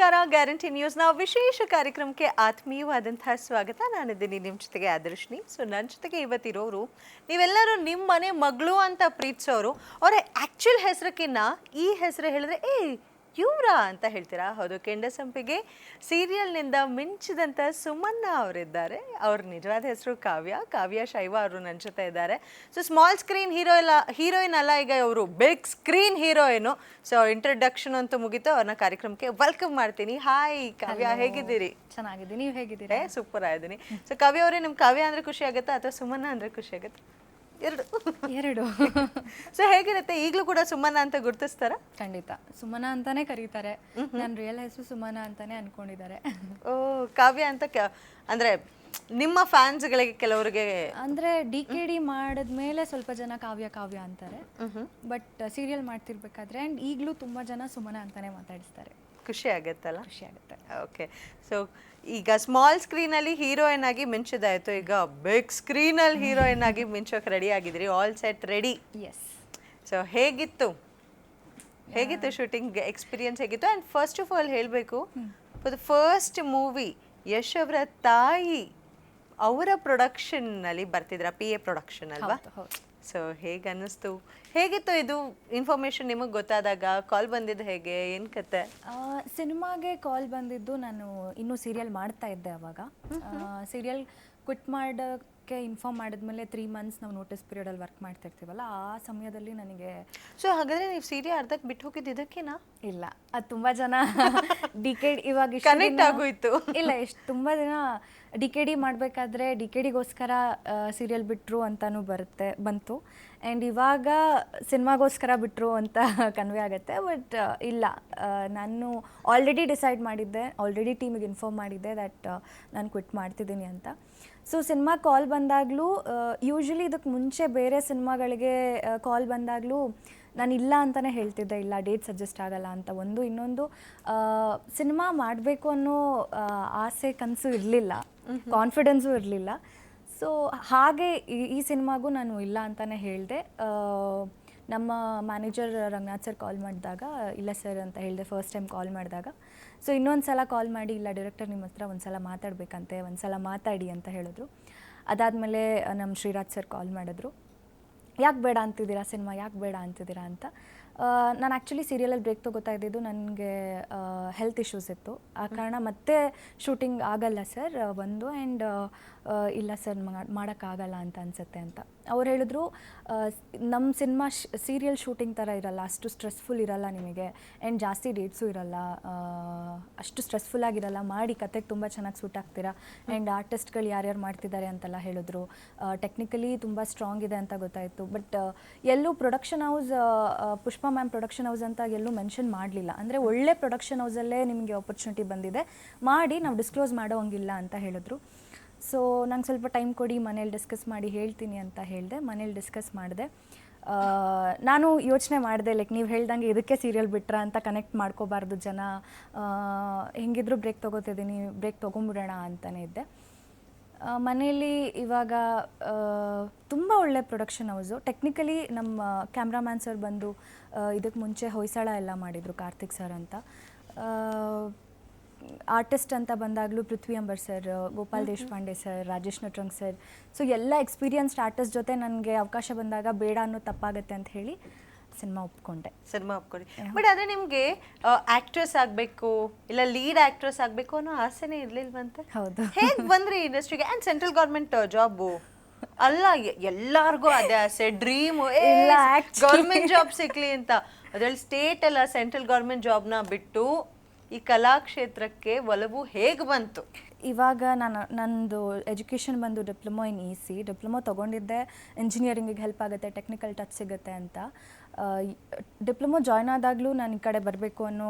ನಮಸ್ಕಾರ. Guarantee news ನಾವು ವಿಶೇಷ ಕಾರ್ಯಕ್ರಮಕ್ಕೆ ಆತ್ಮೀಯವಾದಂತಹ ಸ್ವಾಗತ. ನಾನಿದ್ದೀನಿ ನಿಮ್ಮ ಜೊತೆಗೆ ಆದರ್ಶಿನಿ. ಸೊ ನನ್ನ ಜೊತೆಗೆ ಇವತ್ತಿರೋರು ನೀವೆಲ್ಲರೂ ನಿಮ್ಮ ಮನೆ ಮಗಳು ಅಂತ ಪ್ರೀತಿಸೋರು. ಅವರ ಆ್ಯಕ್ಚುಲ್ ಹೆಸರಕ್ಕಿನ್ನ ಈ ಹೆಸರು ಹೇಳಿದ್ರೆ ಏ ಇವ್ರಾ ಅಂತ ಹೇಳ್ತೀರಾ? ಹೌದು ಕೆಂಡಸಂಪಿಗೆ ಸೀರಿಯಲ್ನಿಂದ ಮಿಂಚಿದಂಥ ಸುಮನ್ನ ಅವರಿದ್ದಾರೆ. ಅವ್ರ ನಿಜವಾದ ಹೆಸರು ಕಾವ್ಯ. ಕಾವ್ಯ ಶೈವ ಅವರು ನನ್ನ ಜೊತೆ ಇದ್ದಾರೆ. ಸೊ ಸ್ಮಾಲ್ ಸ್ಕ್ರೀನ್ ಹೀರೋ ಇಲ್ಲ ಹೀರೋಯಿನ್ ಅಲ್ಲ ಈಗ ಅವರು big screen heroine so introduction ಅಂತೂ ಮುಗಿತು. ಅವ್ರನ್ನ ಕಾರ್ಯಕ್ರಮಕ್ಕೆ ವೆಲ್ಕಮ್ ಮಾಡ್ತೀನಿ. ಹಾಯ್ ಕಾವ್ಯ ಹೇಗಿದ್ದೀರಿ? ಚೆನ್ನಾಗಿದೆ ನೀವು ಹೇಗಿದ್ದೀರಿ? ಸೂಪರ್ ಆಗಿದ್ದೀನಿ ಸೊ ಕಾವ್ಯ ಅವರೇ ನಿಮ್ಮ ಕಾವ್ಯ ಅಂದರೆ ಖುಷಿ ಆಗುತ್ತಾ ಅಥವಾ ಸುಮನ್ನ ಅಂದರೆ ಖುಷಿ ಆಗುತ್ತೆ? ಎರಡು. ಎರಡು. ಸೊ ಹೇಗಿರುತ್ತೆ? ಈಗಲೂ ಕೂಡ ಸುಮನಾ ಅಂತ ಗುರುತಿಸ್ತಾರ? ಖಂಡಿತ. ಸುಮನ ಅಂತಾನೆ ಕರೀತಾರೆ. ನನ್ನ ರಿಯಲ್ ಹೆಸರು ಸುಮನ ಅಂತಾನೆ ಅನ್ಕೊಂಡಿದ್ದಾರೆ. ಓ ಕಾವ್ಯ ಅಂತ ಕ- ಅಂದ್ರೆ ನಿಮ್ಮ ಫ್ಯಾನ್ಸ್ಗಳಿಗೆ ಕೆಲವರಿಗೆ ಅಂದ್ರೆ ಡಿ ಕೆ ಡಿ ಮಾಡಿದ್ಮೇಲೆ ಸ್ವಲ್ಪ ಜನ ಕಾವ್ಯ ಕಾವ್ಯ ಅಂತಾರೆ. ಬಟ್ ಸೀರಿಯಲ್ ಮಾಡ್ತಿರ್ಬೇಕಾದ್ರೆ ಅಂಡ್ ಈಗಲೂ ತುಂಬಾ ಜನ ಸುಮನ ಅಂತಾನೆ ಮಾತಾಡಿಸ್ತಾರೆ. ಖುಷಿ ಆಗತ್ತಲ್ಲ? ಖುಷಿ ಆಗುತ್ತೆ. ಓಕೆ. ಸೊ ಈಗ ಸ್ಮಾಲ್ ಸ್ಕ್ರೀನ್ ಅಲ್ಲಿ ಹೀರೋಯಿನ್ ಆಗಿ ಮಿಂಚಿದಾಯ್ತು. ಈಗ ಬಿಗ್ ಸ್ಕ್ರೀನ್ ಅಲ್ಲಿ ಹೀರೋಯಿನ್ ಆಗಿ ಮಿಂಚೋಕೆ ready ಆಗಿದ್ರಿ. All set ready yes so ಹೇಗಿತ್ತು? ಹೇಗಿತ್ತು ಶೂಟಿಂಗ್ ಎಕ್ಸ್ಪೀರಿಯನ್ಸ್ ಹೇಗಿತ್ತು? ಆ್ಯಂಡ್ ಫಸ್ಟ್ ಆಫ್ ಆಲ್ ಹೇಳಬೇಕು for the first movie Yash ಅವರ ತಾಯಿ ಅವರ ಪ್ರೊಡಕ್ಷನ್ನಲ್ಲಿ ಬರ್ತಿದ್ರ? ಪಿ ಎ ಪ್ರೊಡಕ್ಷನ್ ಅಲ್ವಾ. ಸೊ ಹೇಗೆ ಅನ್ನಿಸ್ತು ಹೇಗಿತ್ತು ಇದು ಇನ್ಫಾರ್ಮೇಶನ್ ನಿಮಗೆ ಗೊತ್ತಾದಾಗ? ಕಾಲ್ ಬಂದಿದ್ದು ಹೇಗೆ? ಏನು ಕತೆ? ಸಿನಿಮಾಗೆ ಕಾಲ್ ಬಂದಿದ್ದು ನಾನು ಇನ್ನೂ ಸೀರಿಯಲ್ ಮಾಡ್ತಾ ಇದ್ದೆ ಅವಾಗ. ಸೀರಿಯಲ್ ಕ್ವಿಟ್ ಮಾಡೋಕ್ಕೆ ಇನ್ಫಾರ್ಮ್ ಮಾಡಿದ್ಮೇಲೆ ತ್ರೀ ಮಂತ್ಸ್ ನಾವು ನೋಟಿಸ್ ಪೀರಿಯಡಲ್ಲಿ ವರ್ಕ್ ಮಾಡ್ತಾ ಇರ್ತೀವಲ್ಲ ಆ ಸಮಯದಲ್ಲಿ ನನಗೆ ಸೊ ಹಾಗಾದ್ರೆ ನೀವು ಸೀರಿಯಲ್ ಅರ್ಧಕ್ಕೆ ಬಿಟ್ಟು ಹೋಗಿದ್ದು ಇದಕ್ಕೇನಾ? ಇಲ್ಲ ಅದು ತುಂಬಾ ಜನ ಡಿಕೇಡ್ ಇವಾಗ ಇಷ್ಟು Connect ದಿನ- ಆಗೋಯ್ತು. ಇಲ್ಲ ಎಷ್ಟು ತುಂಬಾ ದಿನ ಡಿ ಕೆ ಡಿ ಮಾಡಬೇಕಾದ್ರೆ ಡಿ ಕೆ ಡಿಗೋಸ್ಕರ ಸೀರಿಯಲ್ ಬಿಟ್ರು ಅಂತಲೂ ಬರುತ್ತೆ, ಬಂತು. ಆ್ಯಂಡ್ ಇವಾಗ ಸಿನಿಮಾಗೋಸ್ಕರ ಬಿಟ್ಟರು ಅಂತ ಕನ್ವೆ ಆಗುತ್ತೆ. ಬಟ್ ಇಲ್ಲ. ನಾನು ಆಲ್ರೆಡಿ ಡಿಸೈಡ್ ಮಾಡಿದ್ದೆ ಆಲ್ರೆಡಿ ಟೀಮಿಗೆ ಇನ್ಫಾರ್ಮ್ ಮಾಡಿದ್ದೆ ದ್ಯಾಟ್ ನಾನು ಕ್ವಿಟ್ ಮಾಡ್ತಿದ್ದೀನಿ ಅಂತ. ಸೊ ಸಿನಿಮಾ ಕಾಲ್ ಬಂದಾಗಲೂ ಯೂಶ್ವಲಿ ಇದಕ್ಕೆ ಮುಂಚೆ ಬೇರೆ ಸಿನಿಮಾಗಳಿಗೆ ಕಾಲ್ ಬಂದಾಗಲೂ ನಾನು ಇಲ್ಲ ಅಂತಲೇ ಹೇಳ್ತಿದ್ದೆ ಇಲ್ಲ ಡೇಟ್ ಸಜೆಸ್ಟ್ ಆಗಲ್ಲ ಅಂತ. ಒಂದು ಇನ್ನೊಂದು ಸಿನಿಮಾ ಮಾಡಬೇಕು ಅನ್ನೋ ಆಸೆ ಕನಸು ಇರಲಿಲ್ಲ. ಕಾನ್ಫಿಡೆನ್ಸು ಇರಲಿಲ್ಲ. ಸೊ ಹಾಗೆ ಈ- ಈ ಸಿನಿಮಾಗೂ ನಾನು ಇಲ್ಲ ಅಂತಲೇ ಹೇಳಿದೆ. ನಮ್ಮ ಮ್ಯಾನೇಜರ್ ರಂಗನಾಥ್ ಸರ್ ಕಾಲ್ ಮಾಡಿದಾಗ ಇಲ್ಲ ಸರ್ ಅಂತ ಹೇಳಿದೆ ಫಸ್ಟ್ ಟೈಮ್ ಕಾಲ್ ಮಾಡಿದಾಗ. ಸೊ ಇನ್ನೊಂದು ಸಲ ಕಾಲ್ ಮಾಡಿ ಇಲ್ಲ ಡೈರೆಕ್ಟರ್ ನಿಮ್ಮ ಹತ್ರ ಒಂದು ಸಲ ಮಾತಾಡಬೇಕಂತೆ ಒಂದು ಸಲ ಮಾತಾಡಿ ಅಂತ ಹೇಳಿದ್ರು. ಅದಾದಮೇಲೆ ನಮ್ಮ ಶ್ರೀರಾಜ್ ಸರ್ ಕಾಲ್ ಮಾಡಿದ್ರು. ಯಾಕೆ ಬೇಡ ಅಂತಿದ್ದೀರಾ ಸಿನಿಮಾ? ಯಾಕೆ ಬೇಡ ಅಂತಿದ್ದೀರಾ ಅಂತ? ನಾನು ಆ್ಯಕ್ಚುಲಿ ಸೀರಿಯಲಲ್ಲಿ ಬ್ರೇಕ್ ತೊಗೋತಾ ಇದ್ದಿದ್ದು ನನಗೆ ಹೆಲ್ತ್ ಇಶ್ಯೂಸ್ ಇತ್ತು. ಆ ಕಾರಣ ಮತ್ತೆ ಶೂಟಿಂಗ್ ಆಗಲ್ಲ ಸರ್. ಒಂದು ಆ್ಯಂಡ್ ಇಲ್ಲ ಸರ್ ಮಾಡೋಕ್ಕಾಗಲ್ಲ ಅಂತ ಅನಿಸುತ್ತೆ ಅಂತ. ಅವ್ರು ಹೇಳಿದ್ರು ನಮ್ಮ ಸಿನಿಮಾ ಸೀರಿಯಲ್ ಶೂಟಿಂಗ್ ಥರ ಇರಲ್ಲ ಅಷ್ಟು ಸ್ಟ್ರೆಸ್ಫುಲ್ ಇರಲ್ಲ ನಿಮಗೆ. ಆ್ಯಂಡ್ ಜಾಸ್ತಿ ಡೇಟ್ಸು ಇರಲ್ಲ. ಅಷ್ಟು ಸ್ಟ್ರೆಸ್ಫುಲ್ ಆಗಿರಲ್ಲ ಮಾಡಿ ಕತೆಗೆ ತುಂಬ ಚೆನ್ನಾಗಿ ಸೂಟ್ ಆಗ್ತೀರಾ? ಆ್ಯಂಡ್ ಆರ್ಟಿಸ್ಟ್ಗಳು ಯಾರ್ಯಾರು ಮಾಡ್ತಿದ್ದಾರೆ ಅಂತೆಲ್ಲ ಹೇಳಿದ್ರು. ಟೆಕ್ನಿಕಲಿ ತುಂಬ ಸ್ಟ್ರಾಂಗ್ ಇದೆ ಅಂತ ಗೊತ್ತಾಯಿತು. ಬಟ್ ಎಲ್ಲೂ production house Pushpa ma'am production house ಅಂತ ಎಲ್ಲೂ ಮೆನ್ಷನ್ ಮಾಡಲಿಲ್ಲ. ಅಂದರೆ ಒಳ್ಳೆ ಪ್ರೊಡಕ್ಷನ್ ಹೌಸಲ್ಲೇ ನಿಮಗೆ ಆಪರ್ಚುನಿಟಿ ಬಂದಿದೆ. ಮಾಡಿ ನಾವು ಡಿಸ್ಕ್ಲೋಸ್ ಮಾಡೋ ಹಂಗಿಲ್ಲ ಅಂತ ಹೇಳಿದ್ರು. ಸೊ ನಂಗೆ ಸ್ವಲ್ಪ ಟೈಮ್ ಕೊಡಿ, ಮನೇಲಿ ಡಿಸ್ಕಸ್ ಮಾಡಿ ಹೇಳ್ತೀನಿ ಅಂತ ಹೇಳಿದೆ, ಮನೇಲಿ ಡಿಸ್ಕಸ್ ಮಾಡಿದೆ. ನಾನು ಯೋಚನೆ ಮಾಡಿದೆ ಲೈಕ್ ನೀವು ಹೇಳ್ದಂಗೆ ಇದಕ್ಕೆ ಸೀರಿಯಲ್ ಬಿಟ್ರ ಅಂತ ಕನೆಕ್ಟ್ ಮಾಡ್ಕೋಬಾರ್ದು ಜನ. ಹೆಂಗಿದ್ರು ಬ್ರೇಕ್ ತೊಗೋತಿದ್ದೀನಿ ಬ್ರೇಕ್ ತೊಗೊಂಬಿಡೋಣ ಅಂತಲೇ ಇದ್ದೆ. ಮನೆಯಲ್ಲಿ ಇವಾಗ ತುಂಬ ಒಳ್ಳೆ ಪ್ರೊಡಕ್ಷನ್ ಹೌಸು ಟೆಕ್ನಿಕಲಿ ನಮ್ಮ ಕ್ಯಾಮ್ರಾಮ್ಯಾನ್ ಸರ್ ಬಂದು ಇದಕ್ಕೆ ಮುಂಚೆ ಹೊಯ್ಸಳ ಎಲ್ಲ ಮಾಡಿದರು ಕಾರ್ತಿಕ್ ಸರ್ ಅಂತ. ಆರ್ಟಿಸ್ಟ್ ಅಂತ ಬಂದಾಗಲೂ Prithvi Ambar sir Gopal Deshpande sir Rajesh Natranga sir so ಎಲ್ಲ ಎಕ್ಸ್ಪೀರಿಯನ್ಸ್ಡ್ ಆರ್ಟಿಸ್ಟ್ ಜೊತೆ ನನಗೆ ಅವಕಾಶ ಬಂದಾಗ ಬೇಡ ಅನ್ನೋ ತಪ್ಪಾಗತ್ತೆ ಅಂತ ಹೇಳಿ ಸಿನಿಮಾ ಒಪ್ಕೊಂಡೆ. ಸಿನಿಮಾ ಒಪ್ಕೊಂಡೆ. ಬಟ್ ಆದರೆ ನಿಮಗೆ ಆಕ್ಟ್ರೆಸ್ ಆಗಬೇಕು ಇಲ್ಲ ಲೀಡ್ ಆಕ್ಟ್ರೆಸ್ ಆಗಬೇಕು ಅನ್ನೋ ಆಸೆನೇ ಇರಲಿಲ್ವಂತೆ? ಹೌದು. ಹೇಗೆ ಬಂದ್ರಿ ಇಂಡಸ್ಟ್ರಿಗೆ ಆ್ಯಂಡ್ ಸೆಂಟ್ರಲ್ ಗೌರ್ಮೆಂಟ್ ಜಾಬು ಅಲ್ಲ ಎಲ್ಲಾರ್ಗೂ ಅದೇ ಆಸೆ ಡ್ರೀಮ್ ಗೌರ್ಮೆಂಟ್ ಜಾಬ್ ಸಿಕ್ಲಿ ಅಂತ. ಅದ್ರಲ್ಲಿ ಸ್ಟೇಟ್ ಅಲ್ಲ ಸೆಂಟ್ರಲ್ ಗೌರ್ಮೆಂಟ್ ಜಾಬ್ನ ಬಿಟ್ಟು ಈ ಕಲಾಕ್ಷೇತ್ರಕ್ಕೆ ಒಲವು ಹೇಗೆ ಬಂತು? ಇವಾಗ ನಾನು, ನಂದು ಎಜುಕೇಷನ್ ಬಂದು diploma in E C, diploma ತೊಗೊಂಡಿದ್ದೆ ಇಂಜಿನಿಯರಿಂಗಿಗೆ ಹೆಲ್ಪ್ ಆಗುತ್ತೆ ಟೆಕ್ನಿಕಲ್ ಟಚ್ ಸಿಗುತ್ತೆ ಅಂತ. ಡಿಪ್ಲೊಮೊ ಜಾಯ್ನ್ ಆದಾಗಲೂ ನಾನು ಈ ಕಡೆ ಬರಬೇಕು ಅನ್ನೋ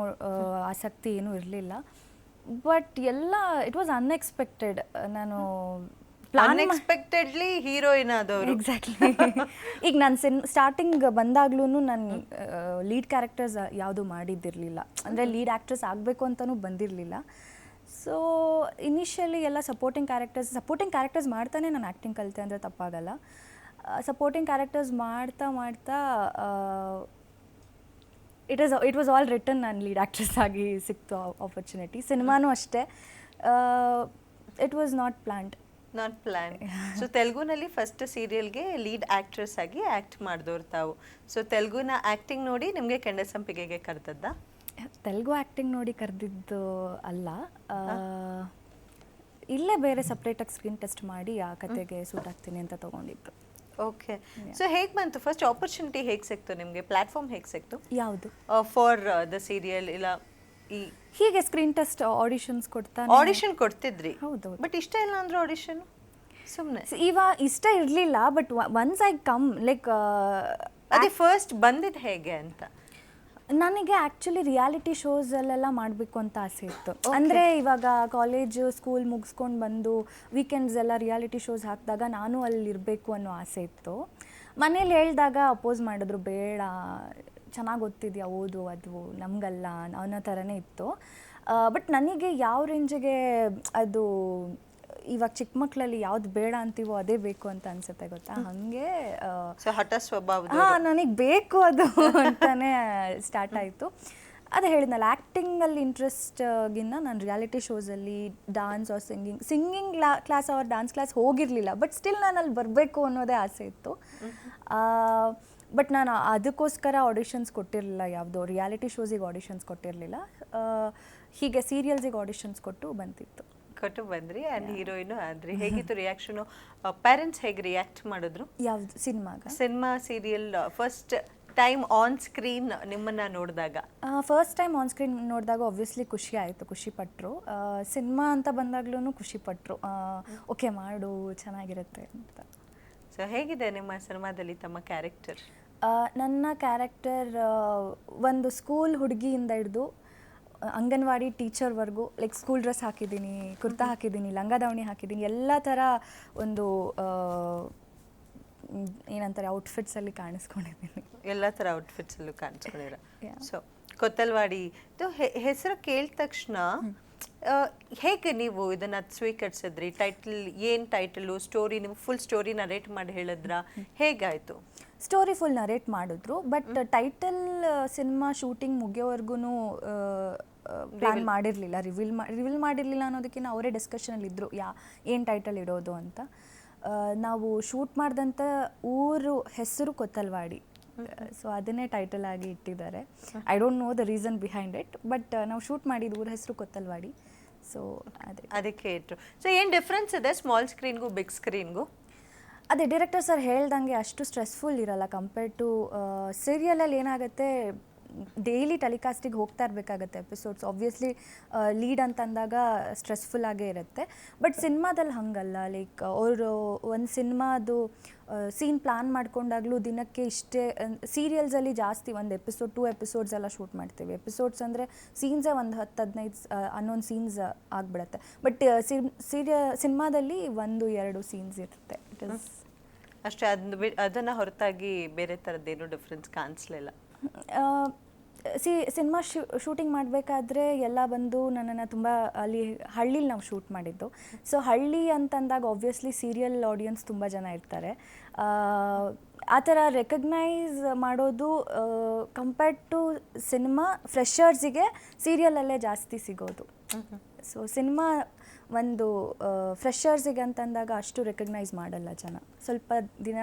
ಆಸಕ್ತಿ ಏನೂ ಇರಲಿಲ್ಲ. ಬಟ್ ಎಲ್ಲ ಇಟ್ ವಾಸ್ ಅನ್ಎಕ್ಸ್ಪೆಕ್ಟೆಡ್ ನಾನು ಅನ್ಎಕ್ಸ್ಪೆಕ್ಟೆಡ್ಲಿ ಹೀರೋಯಿನ್ ಆದವರು. ಎಕ್ಸಾಕ್ಟ್ಲಿ ಈಗ ನಾನು ಸಿನ್ ಸ್ಟಾರ್ಟಿಂಗ್ ಬಂದಾಗ್ಲೂ ನನ್ನ ಲೀಡ್ ಕ್ಯಾರೆಕ್ಟರ್ಸ್ ಯಾವುದು ಮಾಡಿದ್ದಿರಲಿಲ್ಲ. ಅಂದರೆ ಲೀಡ್ ಆ್ಯಕ್ಟ್ರೆಸ್ ಆಗಬೇಕು ಅಂತಲೂ ಬಂದಿರಲಿಲ್ಲ. ಸೊ ಇನಿಷಿಯಲಿ ಎಲ್ಲ ಸಪೋರ್ಟಿಂಗ್ ಕ್ಯಾರೆಕ್ಟರ್ಸ್ ಸಪೋರ್ಟಿಂಗ್ ಕ್ಯಾರೆಕ್ಟರ್ಸ್ ಮಾಡ್ತಾನೆ ನಾನು ಆ್ಯಕ್ಟಿಂಗ್ ಕಲಿತೆ ಅಂದರೆ ತಪ್ಪಾಗಲ್ಲ. ಸಪೋರ್ಟಿಂಗ್ ಕ್ಯಾರೆಕ್ಟರ್ಸ್ ಮಾಡ್ತಾ ಮಾಡ್ತಾ it is it was all return ನಾನು ಲೀಡ್ ಆ್ಯಕ್ಟ್ರೆಸ್ ಆಗಿ ಸಿಕ್ತು ಆಪರ್ಚುನಿಟಿ ಸಿನಿಮಾನೂ ಅಷ್ಟೇ. It was not planned not plan so ತೆಲುಗುನಲ್ಲಿ first ಸೀರಿಯಲ್ಗೆ ಲೀಡ್ ಆ್ಯಕ್ಟ್ರೆಸ್ ಆಗಿ ಆ್ಯಕ್ಟ್ ಮಾಡಿದವ್ರು ತಾವು ಸೊ ತೆಲುಗುನ ಆ್ಯಕ್ಟಿಂಗ್ ನೋಡಿ ನಿಮಗೆ ಕೆಂಡಸಂಪಿಗೆಗೆ ಕರೆದದ್ದ? ತೆಲುಗು ಆ್ಯಕ್ಟಿಂಗ್ ನೋಡಿ ಕರೆದಿದ್ದು ಅಲ್ಲ. ಇಲ್ಲೇ ಬೇರೆ ಸಪ್ರೇಟಾಗಿ ಸ್ಕ್ರೀನ್ ಟೆಸ್ಟ್ ಮಾಡಿ ಆ ಕತೆಗೆ ಸೂಟ್ ಆಗ್ತೀನಿ ಅಂತ ತೊಗೊಂಡಿದ್ದು. ಓಕೆ ಸೊ ಹೇಗೆ ಬಂತು? ಫಸ್ಟ್ ಆಪರ್ಚುನಿಟಿ ಹೇಗೆ ಸಿಕ್ತು ನಿಮಗೆ? ಪ್ಲಾಟ್ಫಾರ್ಮ್ ಹೇಗೆ ಸಿಕ್ತು? ಯಾವುದು? ಫಾರ್ ದ ಸೀರಿಯಲ್ ಇಲ್ಲ ಈ ಹೀಗೆ ಸ್ಕ್ರೀನ್ ಟೆಸ್ಟ್ ಆಡಿಷನ್ಸ್ ಕೊಡ್ತಾ ಆಡಿಷನ್ ಕೊಡ್ತಿದ್ರಿ. ಹೌದು ಬಟ್ ಇಷ್ಟ ಇಲ್ಲ ಅಂದ್ರೆ ಆಡಿಷನ್ ಸುಮ್ಮನೆ ಇವ ಇಷ್ಟ ಇರಲಿಲ್ಲ but once I come like ಅದೇ ಫಸ್ಟ್ ಬಂದಿದ್ದು ಹೇಗೆ ಅಂತ? ನನಗೆ ಆ್ಯಕ್ಚುಲಿ ರಿಯಾಲಿಟಿ ಶೋಸ್ ಅಲ್ಲೆಲ್ಲ ಮಾಡಬೇಕು ಅಂತ ಆಸೆ ಇತ್ತು. ಅಂದರೆ ಇವಾಗ ಕಾಲೇಜು ಸ್ಕೂಲ್ ಮುಗಿಸ್ಕೊಂಡು ಬಂದು ವೀಕೆಂಡ್ಸ್ ಎಲ್ಲ ರಿಯಾಲಿಟಿ ಶೋಸ್ ಹಾಕಿದಾಗ ನಾನು ಅಲ್ಲಿ ಇರಬೇಕು ಅನ್ನೋ ಆಸೆ ಇತ್ತು. ಮನೇಲಿ ಹೇಳಿದಾಗ ಅಪೋಸ್ ಮಾಡಿದ್ರು ಬೇಡ ಚೆನ್ನಾಗಿ ಓದ್ತಿದ್ಯಾ ಓದು ಅದು ನಮಗಲ್ಲ ಅನ್ನೋ ಥರನೇ ಇತ್ತು. ಬಟ್ ನನಗೆ ಯಾವ ರೇಂಜಿಗೆ ಅದು ಇವಾಗ ಚಿಕ್ಕ ಮಕ್ಕಳಲ್ಲಿ ಯಾವ್ದು ಬೇಡ ಅಂತೀವೋ ಅದೇ ಬೇಕು ಅಂತ ಅನ್ಸುತ್ತೆ ಗೊತ್ತಾ? ಹಂಗೆ ಹಠ ಸ್ವಭಾವ ಹಾ ನನಗೆ ಬೇಕು ಅದು ಅಂತಾನೆ ಸ್ಟಾರ್ಟ್ ಆಯಿತು. ಅದೇ ಹೇಳಿದ್ನಲ್ಲ ಆ್ಯಕ್ಟಿಂಗಲ್ಲಿ ಇಂಟ್ರೆಸ್ಟ್ಗಿನ್ನ ನಾನು reality ಶೋಸಲ್ಲಿ dance or singing singing class or dance class ಹೋಗಿರಲಿಲ್ಲ but still ನಾನು ಅಲ್ಲಿ ಬರಬೇಕು ಅನ್ನೋದೇ ಆಸೆ ಇತ್ತು. ಬಟ್ ನಾನು ಅದಕ್ಕೋಸ್ಕರ ಆಡಿಷನ್ಸ್ ಕೊಟ್ಟಿರಲಿಲ್ಲ ಯಾವುದೋ ರಿಯಾಲಿಟಿ ಶೋಸಿಗೆ ಆಡಿಷನ್ಸ್ ಕೊಟ್ಟಿರಲಿಲ್ಲ. ಹೀಗೆ ಸೀರಿಯಲ್ಸಿಗೆ ಆಡಿಷನ್ಸ್ ಕೊಟ್ಟು ಬಂತಿತ್ತು ಕೊಟ್ಟು ಬಂದ್ರಿ ಅಂಡ್ ಹೀರೋಯಿನು ಆದ್ರಿ. ಹೇಗಿತ್ತು ರಿಯಾಕ್ಷನು ಪೇರೆಂಟ್ಸ್ ಹೇಗೆ ರಿಯಾಕ್ಟ್ ಮಾಡಿದ್ರು? ಯಾವ್ದು ಸಿನಿಮಾಗ? Cinema serial first time on screen ನಿಮ್ಮನ್ನ ನೋಡಿದಾಗ? ಫಸ್ಟ್ ಟೈಮ್ ಆನ್ ಸ್ಕ್ರೀನ್ ನೋಡಿದಾಗ ಒಬ್ವಿಯಸ್ಲಿ ಖುಷಿ ಆಯಿತು ಖುಷಿ ಪಟ್ಟರು ಸಿನಿಮಾ ಅಂತ ಬಂದಾಗ್ಲೂ ಖುಷಿ ಪಟ್ಟರು ಓಕೆ ಮಾಡು ಚೆನ್ನಾಗಿರುತ್ತೆ ಅಂತ. ಸೊ ಹೇಗಿದೆ ನಿಮ್ಮ ಸಿನಿಮಾದಲ್ಲಿ ತಮ್ಮ ಕ್ಯಾರೆಕ್ಟರ್ ನನ್ನ ಕ್ಯಾರೆಕ್ಟರ್ ಒಂದು ಸ್ಕೂಲ್ ಹುಡುಗಿಯಿಂದ ಹಿಡಿದು ಅಂಗನವಾಡಿ ಟೀಚರ್ವರೆಗೂ ಲೈಕ್ ಸ್ಕೂಲ್ ಡ್ರೆಸ್ ಹಾಕಿದ್ದೀನಿ ಕುರ್ತಾ ಹಾಕಿದ್ದೀನಿ ಲಂಗ ದಾವಣಿ ಹಾಕಿದ್ದೀನಿ ಎಲ್ಲ ಥರ ಒಂದು ಏನಂತಾರೆ ಔಟ್ಫಿಟ್ಸಲ್ಲಿ ಕಾಣಿಸ್ಕೊಂಡಿದ್ದೀನಿ. ಎಲ್ಲ ಥರ ಔಟ್ಫಿಟ್ಸಲ್ಲೂ ಕಾಣಿಸ್ಕೊಂಡಿರೋ. ಸೊ ಕೊತ್ತಲ್ವಾಡಿ ಹೆಸರು ಕೇಳಿದ ತಕ್ಷಣ ಹೇಗೆ ನೀವು ಇದನ್ನ ಸ್ವೀಕರಿಸಿದ್ರಿ? ಟೈಟಲ್ ಏನ್ ಟೈಟಲು ಸ್ಟೋರಿ ನೀವು ಫುಲ್ ಸ್ಟೋರಿ ನರೇಟ್ ಮಾಡಿ ಹೇಳಿದ್ರ? ಹೇಗಾಯ್ತು ಸ್ಟೋರಿ ಫುಲ್ ನರೇಟ್ ಮಾಡಿದ್ರು ಬಟ್ ಟೈಟಲ್ ಸಿನಿಮಾ ಶೂಟಿಂಗ್ ಮುಗಿಯೋವರೆಗೂ ಪ್ಲಾನ್ ಮಾಡಿರಲಿಲ್ಲ. ರಿವೀಲ್ ಮಾ ರಿವೀಲ್ ಮಾಡಿರಲಿಲ್ಲ ಅನ್ನೋದಕ್ಕಿಂತ ಅವರೇ ಡಿಸ್ಕಷನಲ್ಲಿ ಇದ್ದರು ಯಾ ಏನು ಟೈಟಲ್ ಇಡೋದು ಅಂತ. ನಾವು ಶೂಟ್ ಮಾಡಿದಂಥ ಊರು ಹೆಸರು ಕೊತ್ತಲ್ವಾಡಿ. ಸೊ ಅದನ್ನೇ ಟೈಟಲ್ ಆಗಿ ಇಟ್ಟಿದ್ದಾರೆ. I don't know the reason behind it but ನಾವು ಶೂಟ್ ಮಾಡಿದ ಊರ ಹೆಸರು ಕೊತ್ತಲ್ವಾಡಿ. ಸೊ ಅದೇ. ಅದಕ್ಕೆ ಇಟ್ರು ಸೊ ಏನು ಡಿಫ್ರೆನ್ಸ್ ಇದೆ ಸ್ಮಾಲ್ ಸ್ಕ್ರೀನ್ಗೂ ಬಿಗ್ ಸ್ಕ್ರೀನ್ಗೂ ಅದೇ ಡೈರೆಕ್ಟರ್ ಸರ್ ಹೇಳ್ದಂಗೆ ಅಷ್ಟು ಸ್ಟ್ರೆಸ್ಫುಲ್ ಇರಲ್ಲ ಕಂಪೇರ್ಡ್ ಟು ಸೀರಿಯಲಲ್ಲಿ ಏನಾಗುತ್ತೆ ಡೈಲಿ ಟೆಲಿಕಾಸ್ಟಿಗೆ ಹೋಗ್ತಾ ಇರಬೇಕಾಗತ್ತೆ ಎಪಿಸೋಡ್ಸ್ ಆಬ್ವಿಯಸ್ಲಿ ಲೀಡ್ ಅಂತಂದಾಗ ಸ್ಟ್ರೆಸ್ಫುಲ್ ಆಗೇ ಇರುತ್ತೆ. ಬಟ್ ಸಿನಿಮಾದಲ್ಲಿ ಹಂಗಲ್ಲ. ಲೈಕ್ ಅವರು ಒಂದು ಸಿನಿಮಾದು ಸೀನ್ ಪ್ಲಾನ್ ಮಾಡ್ಕೊಂಡಾಗಲೂ ದಿನಕ್ಕೆ ಇಷ್ಟೇ ಸೀರಿಯಲ್ಸಲ್ಲಿ ಜಾಸ್ತಿ ಒಂದು ಎಪಿಸೋಡ್ ಟೂ ಎಪಿಸೋಡ್ಸ್ ಎಲ್ಲ ಶೂಟ್ ಮಾಡ್ತೀವಿ. ಎಪಿಸೋಡ್ಸ್ ಅಂದರೆ ಸೀನ್ಸೇ ಒಂದು ಹತ್ತು ಹದಿನೈದು ಅನ್ನೊಂದು ಸೀನ್ಸ್ ಆಗಿಬಿಡುತ್ತೆ. ಬಟ್ ಸೀರಿಯ ಸಿನಿಮಾದಲ್ಲಿ ಒಂದು, ಎರಡು ಸೀನ್ಸ್ ಇರುತ್ತೆ. ಇಟ್ ಇಸ್ ಅಷ್ಟೇ. ಅದನ್ನ ಅದನ್ನ ಹೊರತಾಗಿ ಬೇರೆ ಥರದ್ದೇನು ಡಿಫ್ರೆನ್ಸ್ ಕಾಣಿಸ್ಲಿಲ್ಲ ಸಿ ಸಿನಿಮಾ ಶೂ ಶೂಟಿಂಗ್ ಮಾಡಬೇಕಾದ್ರೆ ಎಲ್ಲ ಬಂದು ನನ್ನನ್ನು ತುಂಬ ಅಲ್ಲಿ ಹಳ್ಳೀಲಿ ನಾವು ಶೂಟ್ ಮಾಡಿದ್ದು. ಸೊ ಹಳ್ಳಿ ಅಂತಂದಾಗ ಆಬ್ವಿಯಸ್ಲಿ ಸೀರಿಯಲ್ ಆಡಿಯನ್ಸ್ ತುಂಬ ಜನ ಇರ್ತಾರೆ. ಆ, ಥರ ರೆಕಗ್ನೈಸ್ ಮಾಡೋದು ಕಂಪೇರ್ಡ್ ಟು ಸಿನಿಮಾ ಫ್ರೆಷರ್ಸಿಗೆ ಸೀರಿಯಲಲ್ಲೇ ಜಾಸ್ತಿ ಸಿಗೋದು. ಸೊ ಸಿನಿಮಾ ಒಂದು ಫ್ರೆಷರ್ಸಿಗೆ ಅಂತಂದಾಗ ಅಷ್ಟು ರೆಕಗ್ನೈಸ್ ಮಾಡಲ್ಲ ಜನ. ಸ್ವಲ್ಪ ದಿನ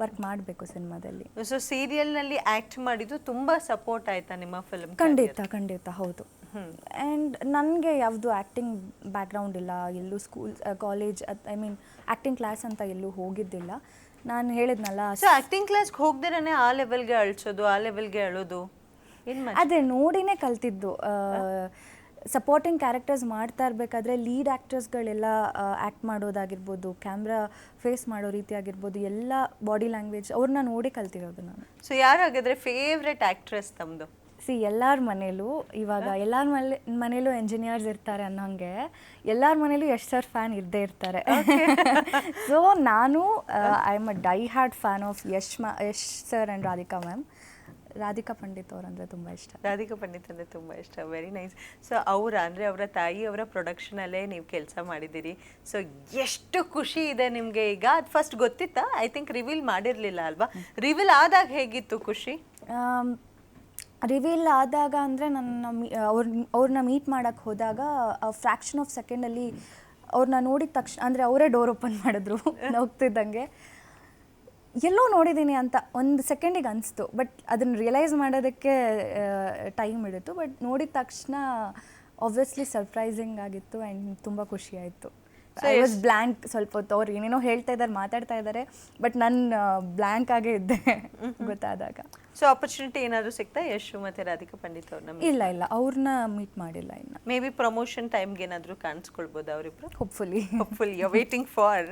ವರ್ಕ್ ಮಾಡಬೇಕು ಸಿನಿಮಾದಲ್ಲಿ. ಸೊ ಸೀರಿಯಲ್ನಲ್ಲಿ ಆಕ್ಟ್ ಮಾಡಿದ್ದು ತುಂಬಾ ಸಪೋರ್ಟ್ ಆಯ್ತಾ ನಿಮ್ಮ ಫಿಲ್ಮ್ ಖಂಡಿತ ಖಂಡಿತ ಹೌದು. ಆ್ಯಂಡ್ ನನಗೆ ಯಾವುದು ಆ್ಯಕ್ಟಿಂಗ್ ಬ್ಯಾಕ್ಗ್ರೌಂಡ್ ಇಲ್ಲ ಎಲ್ಲೂ school college I mean acting class ಅಂತ ಎಲ್ಲೂ ಹೋಗಿದ್ದಿಲ್ಲ. ನಾನು ಹೇಳಿದ್ನಲ್ಲ ಸೊ ಆ್ಯಕ್ಟಿಂಗ್ ಕ್ಲಾಸ್ಗೆ ಹೋಗ್ದೇನೆ ಆ ಲೆವೆಲ್ಗೆ ಅಳಿಸೋದು ಆ ಲೆವೆಲ್ಗೆ ಅಳೋದು? ಅದೇ ನೋಡಿನೇ ಕಲ್ತಿದ್ದು ಸಪೋರ್ಟಿಂಗ್ ಕ್ಯಾರೆಕ್ಟರ್ಸ್ ಮಾಡ್ತಾ ಇರಬೇಕಾದ್ರೆ ಲೀಡ್ ಆ್ಯಕ್ಟರ್ಸ್ಗಳೆಲ್ಲ ಆ್ಯಕ್ಟ್ ಮಾಡೋದಾಗಿರ್ಬೋದು ಕ್ಯಾಮ್ರಾ ಫೇಸ್ ಮಾಡೋ ರೀತಿ ಆಗಿರ್ಬೋದು ಎಲ್ಲ ಬಾಡಿ ಲ್ಯಾಂಗ್ವೇಜ್ ಅವ್ರನ್ನ ನೋಡಿ ಕಲ್ತಿರೋದು ನಾನು. ಸೊ ಯಾರಾಗಿದ್ರೆ ಫೇವ್ರೆಟ್ ಆ್ಯಕ್ಟ್ರೆಸ್ ತಮ್ಮದು ಸಿ ಎಲ್ಲರ ಮನೇಲೂ ಇವಾಗ ಎಲ್ಲರ ಮನೆ ಮನೇಲೂ ಎಂಜಿನಿಯರ್ಸ್ ಇರ್ತಾರೆ ಅನ್ನೋಂಗೆ ಎಲ್ಲರ ಮನೇಲೂ ಯಶ್ ಸರ್ ಫ್ಯಾನ್ ಇದ್ದೇ ಇರ್ತಾರೆ. ಸೊ ನಾನು I am a die hard fan of Yash ಮಾ Yash sir and Radhika ma'am Radhika Pandit ಅವರಂದರೆ ತುಂಬ ಇಷ್ಟ. ರಾಧಿಕಾ ಪಂಡಿತ್ ಅಂದ್ರೆ ತುಂಬಾ ಇಷ್ಟ ವೆರಿ ನೈಸ್ ಸೊ ಅವರ ಅಂದ್ರೆ ಅವರ ತಾಯಿ ಅವರ ಪ್ರೊಡಕ್ಷನ್ ಅಲ್ಲೇ ನೀವು ಕೆಲಸ ಮಾಡಿದ್ದೀರಿ. ಸೊ ಎಷ್ಟು ಖುಷಿ ಇದೆ ನಿಮ್ಗೆ ಈಗ. ಅದು ಫಸ್ಟ್ ಗೊತ್ತಿತ್ತಾ? ಐ ಥಿಂಕ್ ರಿವೀಲ್ ಮಾಡಿರ್ಲಿಲ್ಲ ಅಲ್ವಾ? ರಿವೀಲ್ ಆದಾಗ ಹೇಗಿತ್ತು ಖುಷಿ? ರಿವೀಲ್ ಆದಾಗ ಅಂದರೆ ನನ್ನ ಅವ್ರ ಅವ್ರನ್ನ ಮೀಟ್ ಮಾಡೋಕ್ಕೆ ಹೋದಾಗ ಫ್ರ್ಯಾಕ್ಷನ್ ಆಫ್ ಸೆಕೆಂಡಲ್ಲಿ ಅವ್ರನ್ನ ನೋಡಿದ ತಕ್ಷಣ ಅಂದರೆ ಅವರೇ ಡೋರ್ ಓಪನ್ ಮಾಡಿದ್ರು. ಹೋಗ್ತಿದ್ದಂಗೆ ಎಲ್ಲೋ ನೋಡಿದ್ದೀನಿ ಅಂತ ಒಂದು ಸೆಕೆಂಡಿಗೆ ಅನಿಸ್ತು. ಬಟ್ ಅದನ್ನು ರಿಯಲೈಸ್ ಮಾಡೋದಕ್ಕೆ ಟೈಮ್ ಹಿಡಿತು. ಬಟ್ ನೋಡಿದ ತಕ್ಷಣ ಆಬ್ವಿಯಸ್ಲಿ ಸರ್ಪ್ರೈಸಿಂಗ್ ಆಗಿತ್ತು ಆ್ಯಂಡ್ ತುಂಬ ಖುಷಿ ಆಯಿತು. ಐ ವಾಸ್ ಬ್ಲ್ಯಾಂಕ್ ಸ್ವಲ್ಪ ಹೊತ್ತು. ಅವ್ರು ಏನೇನೋ ಹೇಳ್ತಾ ಇದ್ದಾರೆ ಮಾತಾಡ್ತಾ ಇದ್ದಾರೆ ಬಟ್ ನಾನು ಬ್ಲ್ಯಾಂಕ್ ಆಗೇ ಇದ್ದೆ ಗೊತ್ತಾದಾಗ. ಸೊ ಆಪರ್ಚುನಿಟಿ ಏನಾದರೂ ಸಿಗ್ತಾ ಯಶು ಮತ್ತೆ ರಾಧಿಕಾ ಪಂಡಿತ್ ಅವ್ರ ನಮ್ಗೆ ಇಲ್ಲ ಇಲ್ಲ. ಅವ್ರನ್ನ ಮೀಟ್ ಮಾಡಿಲ್ಲ ಇನ್ನು. ಮೇ ಬಿ ಪ್ರಮೋಷನ್ ಟೈಮ್ಗೆ ಏನಾದರೂ ಕಾಣಿಸ್ಕೊಳ್ಬೋದು ಅವರಿಬ್ರು? Hopefully hopefully you waiting for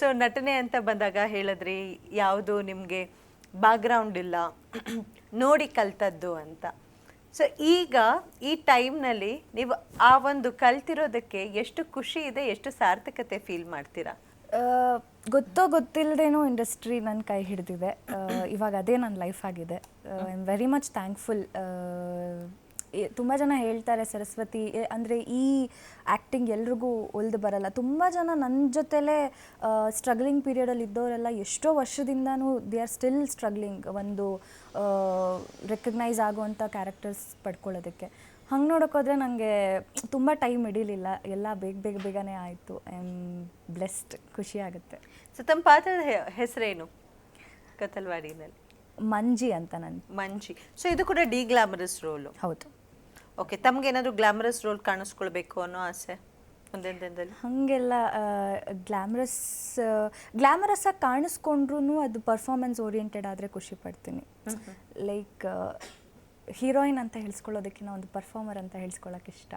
so ನಟನೆ ಅಂತ ಬಂದಾಗ ಹೇಳಿದ್ರಿ ಯಾವುದು ನಿಮಗೆ ಬ್ಯಾಕ್ಗ್ರೌಂಡ್ ಇಲ್ಲ ನೋಡಿ ಕಲ್ತದ್ದು ಅಂತ? ಸೊ ಈಗ ಈ ಟೈಮ್ನಲ್ಲಿ ನೀವು ಆ ಒಂದು ಕಲ್ತಿರೋದಕ್ಕೆ ಎಷ್ಟು ಖುಷಿ ಇದೆ, ಎಷ್ಟು ಸಾರ್ಥಕತೆ ಫೀಲ್ ಮಾಡ್ತೀರಾ? ಗೊತ್ತೋ ಗೊತ್ತಿಲ್ಲದೇನೋ ಇಂಡಸ್ಟ್ರಿ ನನ್ನ ಕೈ ಹಿಡಿದಿದೆ. ಇವಾಗ ಅದೇ ನನ್ನ ಲೈಫ್ ಆಗಿದೆ. I am very much thankful ತುಂಬ ಜನ ಹೇಳ್ತಾರೆ ಸರಸ್ವತಿ ಅಂದರೆ ಈ ಆ್ಯಕ್ಟಿಂಗ್ ಎಲ್ರಿಗೂ ಒಲ್ದು ಬರಲ್ಲ. ತುಂಬ ಜನ ನನ್ನ ಜೊತೆಲೇ ಸ್ಟ್ರಗ್ಲಿಂಗ್ ಪೀರಿಯಡಲ್ಲಿ ಇದ್ದವರೆಲ್ಲ ಎಷ್ಟೋ ವರ್ಷದಿಂದನೂ ದೇ ಆರ್ ಸ್ಟಿಲ್ ಸ್ಟ್ರಗ್ಲಿಂಗ್ ಒಂದು ರೆಕಗ್ನೈಸ್ ಆಗುವಂಥ ಕ್ಯಾರೆಕ್ಟರ್ಸ್ ಪಡ್ಕೊಳ್ಳೋದಕ್ಕೆ. ಹಂಗೆ ನೋಡೋಕ್ಕೋದ್ರೆ ನನಗೆ ತುಂಬ ಟೈಮ್ ಹಿಡೀಲಿಲ್ಲ. ಎಲ್ಲ ಬೇಗ ಬೇಗ ಬೇಗನೆ ಆಯಿತು. ಐ ಆಮ್ ಬ್ಲೆಸ್ಡ್ ಖುಷಿ ಆಗುತ್ತೆ. ಸೊ ತಮ್ಮ ಪಾತ್ರದ ಹೆಸರೇನು? ಕತಲ್ವಾಡಿನಲ್ಲಿ. ಮಂಜಿ ಅಂತ ನನ್ನ ಮಂಜಿ. ಸೊ ಇದು ಕೂಡ ಡಿ ಗ್ಲಾಮರಸ್ ರೋಲು ಹೌದು. ಓಕೆ ತಮ್ಗೇನಾದ್ರು ಗ್ಲಾಮರಸ್ ರೋಲ್ ಕಾಣಿಸ್ಕೊಳ್ಬೇಕು ಅನ್ನೋ ಆಸೆ ಮುಂದಿನ ದಿನದಲ್ಲಿ? ಹಾಗೆಲ್ಲ ಗ್ಲ್ಯಾಮರಸ್ ಗ್ಲ್ಯಾಮರಸ್ ಆಗಿ ಕಾಣಿಸ್ಕೊಂಡ್ರು ಅದು ಪರ್ಫಾರ್ಮೆನ್ಸ್ ಓರಿಯೆಂಟೆಡ್ ಆದರೆ ಖುಷಿ ಪಡ್ತೀನಿ. ಲೈಕ್ ಹೀರೋಯಿನ್ ಅಂತ ಹೇಳ್ಸ್ಕೊಳ್ಳೋದಕ್ಕಿಂತ ಒಂದು ಪರ್ಫಾರ್ಮರ್ ಅಂತ ಹೇಳ್ಸ್ಕೊಳ್ಳೋಕೆ ಇಷ್ಟ.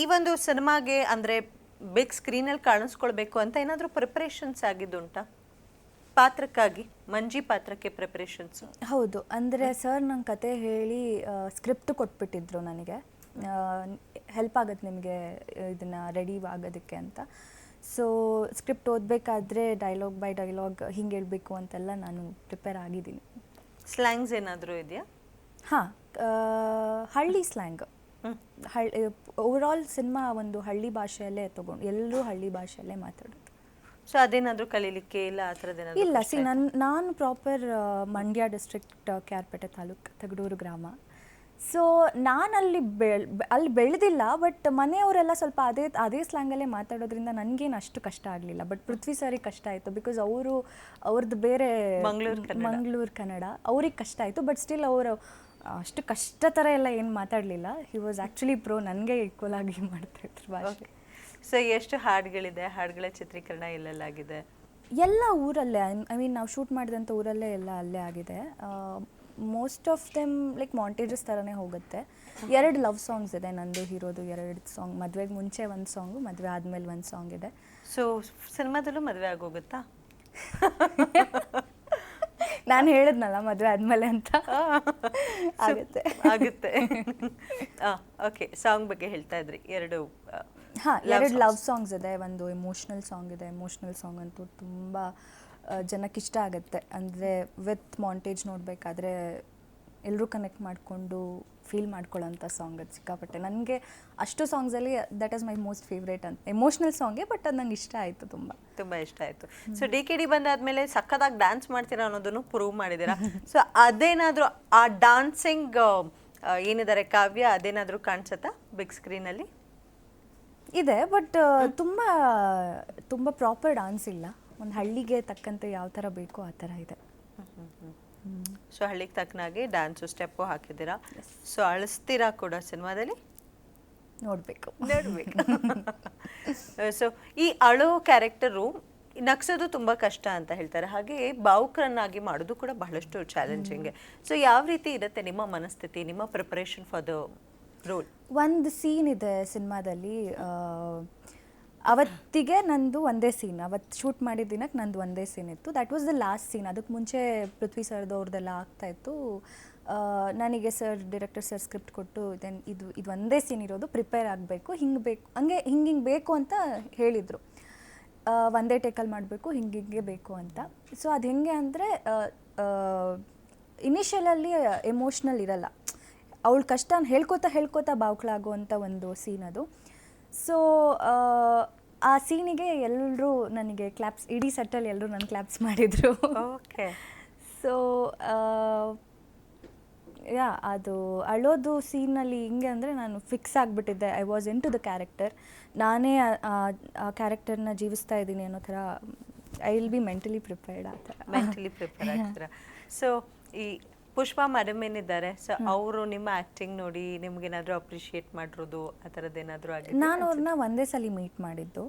ಈ ಒಂದು ಸಿನಿಮಾಗೆ ಅಂದ್ರೆ ಬಿಗ್ ಸ್ಕ್ರೀನಲ್ಲಿ ಕಾಣಿಸ್ಕೊಳ್ಬೇಕು ಅಂತ ಏನಾದರೂ ಪ್ರಿಪ್ರೇಷನ್ಸ್ ಆಗಿದ್ದುಂಟಾ? ಪಾತ್ರಕ್ಕಾಗಿ ಮಂಜಿ ಪಾತ್ರಕ್ಕೆ ಪ್ರಿಪರೇಷನ್ಸ್ ಹೌದು ಅಂದರೆ ಸರ್ ನಂಗೆ ಕತೆ ಹೇಳಿ ಸ್ಕ್ರಿಪ್ಟ್ ಕೊಟ್ಬಿಟ್ಟಿದ್ರು ನನಗೆ. ಹೆಲ್ಪ್ ಆಗುತ್ತೆ ನಿಮಗೆ ಇದನ್ನು ರೆಡಿ ಆಗೋದಕ್ಕೆ ಅಂತ. ಸೊ ಸ್ಕ್ರಿಪ್ಟ್ ಓದಬೇಕಾದ್ರೆ ಡೈಲಾಗ್ ಬೈ ಡೈಲಾಗ್ ಹಿಂಗೆ ಹೇಳಬೇಕು ಅಂತೆಲ್ಲ ನಾನು ಪ್ರಿಪೇರ್ ಆಗಿದ್ದೀನಿ. ಸ್ಲ್ಯಾಂಗ್ಸ್ ಏನಾದರೂ ಇದೆಯಾ? ಹಾಂ ಹಳ್ಳಿ ಸ್ಲ್ಯಾಂಗ್ ಹಳ್ಳಿ ಓವರಾಲ್ ಸಿನಿಮಾ ಒಂದು ಹಳ್ಳಿ ಭಾಷೆಯಲ್ಲೇ ತಗೊಂಡು ಎಲ್ಲರೂ ಹಳ್ಳಿ ಭಾಷೆಯಲ್ಲೇ ಮಾತಾಡೋದು. ಸೊ ಅದೇನಾದರೂ ಕಲೀಲಿಕ್ಕೆ ಇಲ್ಲ ಆ ಇಲ್ಲ ಸಿ ನನ್ನ ನಾನು ಪ್ರಾಪರ್ ಮಂಡ್ಯ ಡಿಸ್ಟ್ರಿಕ್ಟ್ ಕೆಆರ್ಪೇಟೆ ತಾಲೂಕು ತಗಡೂರು ಗ್ರಾಮ. ಸೊ ನಾನು ಅಲ್ಲಿ ಬೆಳ್ ಬೆ- ಅಲ್ಲಿ ಬೆಳೆದಿಲ್ಲ ಬಟ್ ಮನೆಯವರೆಲ್ಲ ಸ್ವಲ್ಪ ಅದೇ ಅದೇ ಸ್ಲ್ಯಾಂಗಲ್ಲೇ ಮಾತಾಡೋದ್ರಿಂದ ನನಗೇನು ಅಷ್ಟು ಕಷ್ಟ ಆಗಲಿಲ್ಲ. ಬಟ್ ಪೃಥ್ವಿ ಸರಿ ಕಷ್ಟ ಆಯಿತು ಬಿಕಾಸ್ ಅವರು ಅವ್ರದ್ದು ಬೇರೆ ಮಂಗ್ಳೂರ್ ಕನ್ನಡ. ಮಂಗಳೂರು ಕನ್ನಡ ಅವ್ರಿಗೆ ಕಷ್ಟ ಆಯಿತು ಬಟ್ ಸ್ಟಿಲ್ ಅವರು ಅಷ್ಟು ಕಷ್ಟ ಥರ ಎಲ್ಲ ಏನು ಮಾತಾಡಲಿಲ್ಲ. ಹಿ ವಾಸ್ ಆ್ಯಕ್ಚುಲಿ ಪ್ರೋ ನನಗೆ ಈಕ್ವಲ್ ಆಗಿ ಮಾಡ್ತಾ ಇದ್ರು ಭಾಷೆ. ಸೊ ಎಷ್ಟು ಹಾಡುಗಳಿದೆ? ಹಾಡುಗಳ ಚಿತ್ರೀಕರಣ ಎಲ್ಲೆಲ್ಲಾಗಿದೆ ಎಲ್ಲ ಊರಲ್ಲೇ ಐ ಮೀನ್ ನಾವು ಶೂಟ್ ಮಾಡಿದಂಥ ಊರಲ್ಲೇ ಎಲ್ಲ ಅಲ್ಲೇ ಆಗಿದೆ. Most of them like montages ಥರನೇ ಹೋಗುತ್ತೆ. ಎರಡು ಲವ್ ಸಾಂಗ್ಸ್ ಇದೆ ನಂದು ಹೀರೋದು ಎರಡು ಸಾಂಗ್ ಮದುವೆಗೆ ಮುಂಚೆ ಒಂದು ಸಾಂಗು ಮದುವೆ ಆದಮೇಲೆ ಒಂದು ಸಾಂಗ್ ಇದೆ. ಸೊ ಸಿನಿಮಾದಲ್ಲೂ ಮದುವೆ ಆಗೋಗುತ್ತಾ? ನಾನು ಹೇಳಿದ್ನಲ್ಲ ಮದುವೆ ಆದಮೇಲೆ ಅಂತ. ಆಗುತ್ತೆ. ಆಗುತ್ತೆ. ಓಕೆ ಸಾಂಗ್ ಬಗ್ಗೆ ಹೇಳ್ತಾ ಇದ್ರಿ. ಎರಡು ಹಾಂ ಎರಡು ಲವ್ ಸಾಂಗ್ಸ್ ಇದೆ ಒಂದು ಎಮೋಷ್ನಲ್ ಸಾಂಗ್ ಇದೆ ಎಮೋಷ್ನಲ್ ಸಾಂಗ್ ಅಂತೂ ತುಂಬ ಜನಕ್ಕೆ ಇಷ್ಟ ಆಗುತ್ತೆ. ಅಂದರೆ ವಿತ್ ಮಾಂಟೇಜ್ ನೋಡಬೇಕಾದ್ರೆ ಎಲ್ಲರೂ ಕನೆಕ್ಟ್ ಮಾಡಿಕೊಂಡು ಫೀಲ್ ಮಾಡ್ಕೊಳ್ಳೋಂಥ ಸಾಂಗ್ ಅದು ಸಿಕ್ಕಾಪಟ್ಟೆ. ನನಗೆ ಅಷ್ಟು ಸಾಂಗ್ಸಲ್ಲಿ that is my most favourite ಅಂತ ಎಮೋಷ್ನಲ್ ಸಾಂಗೇ ಬಟ್ ಅದು ನಂಗೆ ಇಷ್ಟ ಆಯಿತು ತುಂಬ. ತುಂಬ ಇಷ್ಟ ಆಯಿತು. ಸೊ ಡಿ ಕೆ ಡಿ ಬಂದಾದ್ಮೇಲೆ ಸಖತ್ತಾಗಿ ಡ್ಯಾನ್ಸ್ ಮಾಡ್ತೀರಾ ಅನ್ನೋದನ್ನು ಪ್ರೂವ್ ಮಾಡಿದ್ದೀರಾ? ಸೊ ಅದೇನಾದರೂ ಆ ಡಾನ್ಸಿಂಗ್ ಏನಿದ್ದಾರೆ ಕಾವ್ಯ ಅದೇನಾದರೂ ಕಾಣಿಸುತ್ತಾ ಬಿಗ್ ಸ್ಕ್ರೀನಲ್ಲಿ ಇದೆ ಬಟ್ ತುಂಬ ತುಂಬ ಪ್ರಾಪರ್ ಡಾನ್ಸ್ ಇಲ್ಲ. ಒಂದು ಹಳ್ಳಿಗೆ ತಕ್ಕಂತೆ ಯಾವ ಥರ ಬೇಕೋ ಆ ಥರ ಇದೆ. ಸೊ ಹಳ್ಳಿಗೆ ತಕ್ಕನಾಗಿ ಡ್ಯಾನ್ಸು ಸ್ಟೆಪ್ಪು ಹಾಕಿದ್ದೀರಾ? ಸೊ ಅಳಿಸ್ತೀರಾ ಕೂಡ ಸಿನಿಮಾದಲ್ಲಿ? ನೋಡಬೇಕು. ನೋಡಬೇಕು. ಸೊ ಈ ಅಳೋ ಕ್ಯಾರೆಕ್ಟರು ನಗ್ಸೋದು ತುಂಬ ಕಷ್ಟ ಅಂತ ಹೇಳ್ತಾರೆ. ಹಾಗೆ ಭಾವುಕರನ್ನಾಗಿ ಮಾಡೋದು ಕೂಡ ಬಹಳಷ್ಟು ಚಾಲೆಂಜಿಂಗ್ ಸೊ ಯಾವ ರೀತಿ ಇರುತ್ತೆ ನಿಮ್ಮ ಮನಸ್ಥಿತಿ ನಿಮ್ಮ ಪ್ರಿಪರೇಷನ್ ಫಾರ್ ದ ರೋಲ್ ಒಂದು ಸೀನ್ ಇದೆ ಸಿನಿಮಾದಲ್ಲಿ ಅವತ್ತಿಗೆ ನಂದು ಒಂದೇ ಸೀನ್ ಅವತ್ತು ಶೂಟ್ ಮಾಡಿದ ದಿನಕ್ಕೆ ನಂದು ಒಂದೇ ಸೀನ್ ಇತ್ತು. That was the last scene ಅದಕ್ಕೆ ಮುಂಚೆ ಪೃಥ್ವಿ ಸರ್ದು ಅವ್ರದ್ದೆಲ್ಲ ಆಗ್ತಾ ಇತ್ತು. ನನಗೆ ಸರ್ ಡೈರೆಕ್ಟರ್ ಸರ್ ಸ್ಕ್ರಿಪ್ಟ್ ಕೊಟ್ಟು ದೆನ್ ಇದು ಇದು ಒಂದೇ ಸೀನ್ ಇರೋದು ಪ್ರಿಪೇರ್ ಆಗಬೇಕು, ಹಿಂಗೆ ಬೇಕು, ಹಂಗೆ ಹಿಂಗೆ ಹಿಂಗೆ ಬೇಕು ಅಂತ ಹೇಳಿದರು. ಒಂದೇ ಟೇಕಲ್ಲಿ ಮಾಡಬೇಕು, ಹಿಂಗೆ ಹಿಂಗೆ ಬೇಕು ಅಂತ. ಸೊ ಅದು ಹೆಂಗೆ ಅಂದರೆ ಇನಿಷಿಯಲಲ್ಲಿ ಎಮೋಷ್ನಲ್ ಇರಲ್ಲ. ಅವಳ ಕಷ್ಟ ಹೇಳ್ಕೊತಾ ಹೇಳ್ಕೊತಾ ಬಾವುಕಳಾಗುವಂಥ ಒಂದು ಸೀನ್ ಅದು. ಸೊ ಆ ಸೀನಿಗೆ ಎಲ್ಲರೂ ನನಗೆ ಕ್ಲಾಪ್ಸ್ ಇಡೀ ಸೆಟ್ಟಲ್ಲಿ ಎಲ್ಲರೂ ನನ್ನ ಕ್ಲಾಪ್ಸ್ ಮಾಡಿದರು. ಓಕೆ ಸೊ ಯಾ ಅದು ಅಳೋದು ಸೀನಲ್ಲಿ ಹಿಂಗೆ ಅಂದರೆ ನಾನು fix ಆಗಿಬಿಟ್ಟಿದ್ದೆ. I was into the character ನಾನೇ ಆ- ಆ- ಆ ಕ್ಯಾರೆಕ್ಟರ್ನ ಜೀವಿಸ್ತಾ ಇದ್ದೀನಿ ಅನ್ನೋ ಥರ I will be mentally prepared ಆ ಥರ. ಮೆಂಟಲಿ ಪ್ರಿಪೇರ್ ಆಗ್ತೀರಾ? ಸೊ ಈ ಪುಷ್ಪಾ ಮೇಡಮ್ ಏನಿದ್ದಾರೆ? ಸೊ ಅವರು ನಿಮ್ಮ ಆಕ್ಟಿಂಗ್ ನೋಡಿ ನಿಮ್ಗೇನಾದ್ರೂ ಅಪ್ರಿಷಿಯೇಟ್ ಅಪ್ರಿಶಿಯೇಟ್ ಮಾಡಿರೋದು ಆ ಥರದ್ದು ಏನಾದರೂ ಆಗಿದೆ ನಾನು ಅವ್ರನ್ನ ಒಂದೇ ಸಲ ಮೀಟ್ ಮಾಡಿದ್ದು.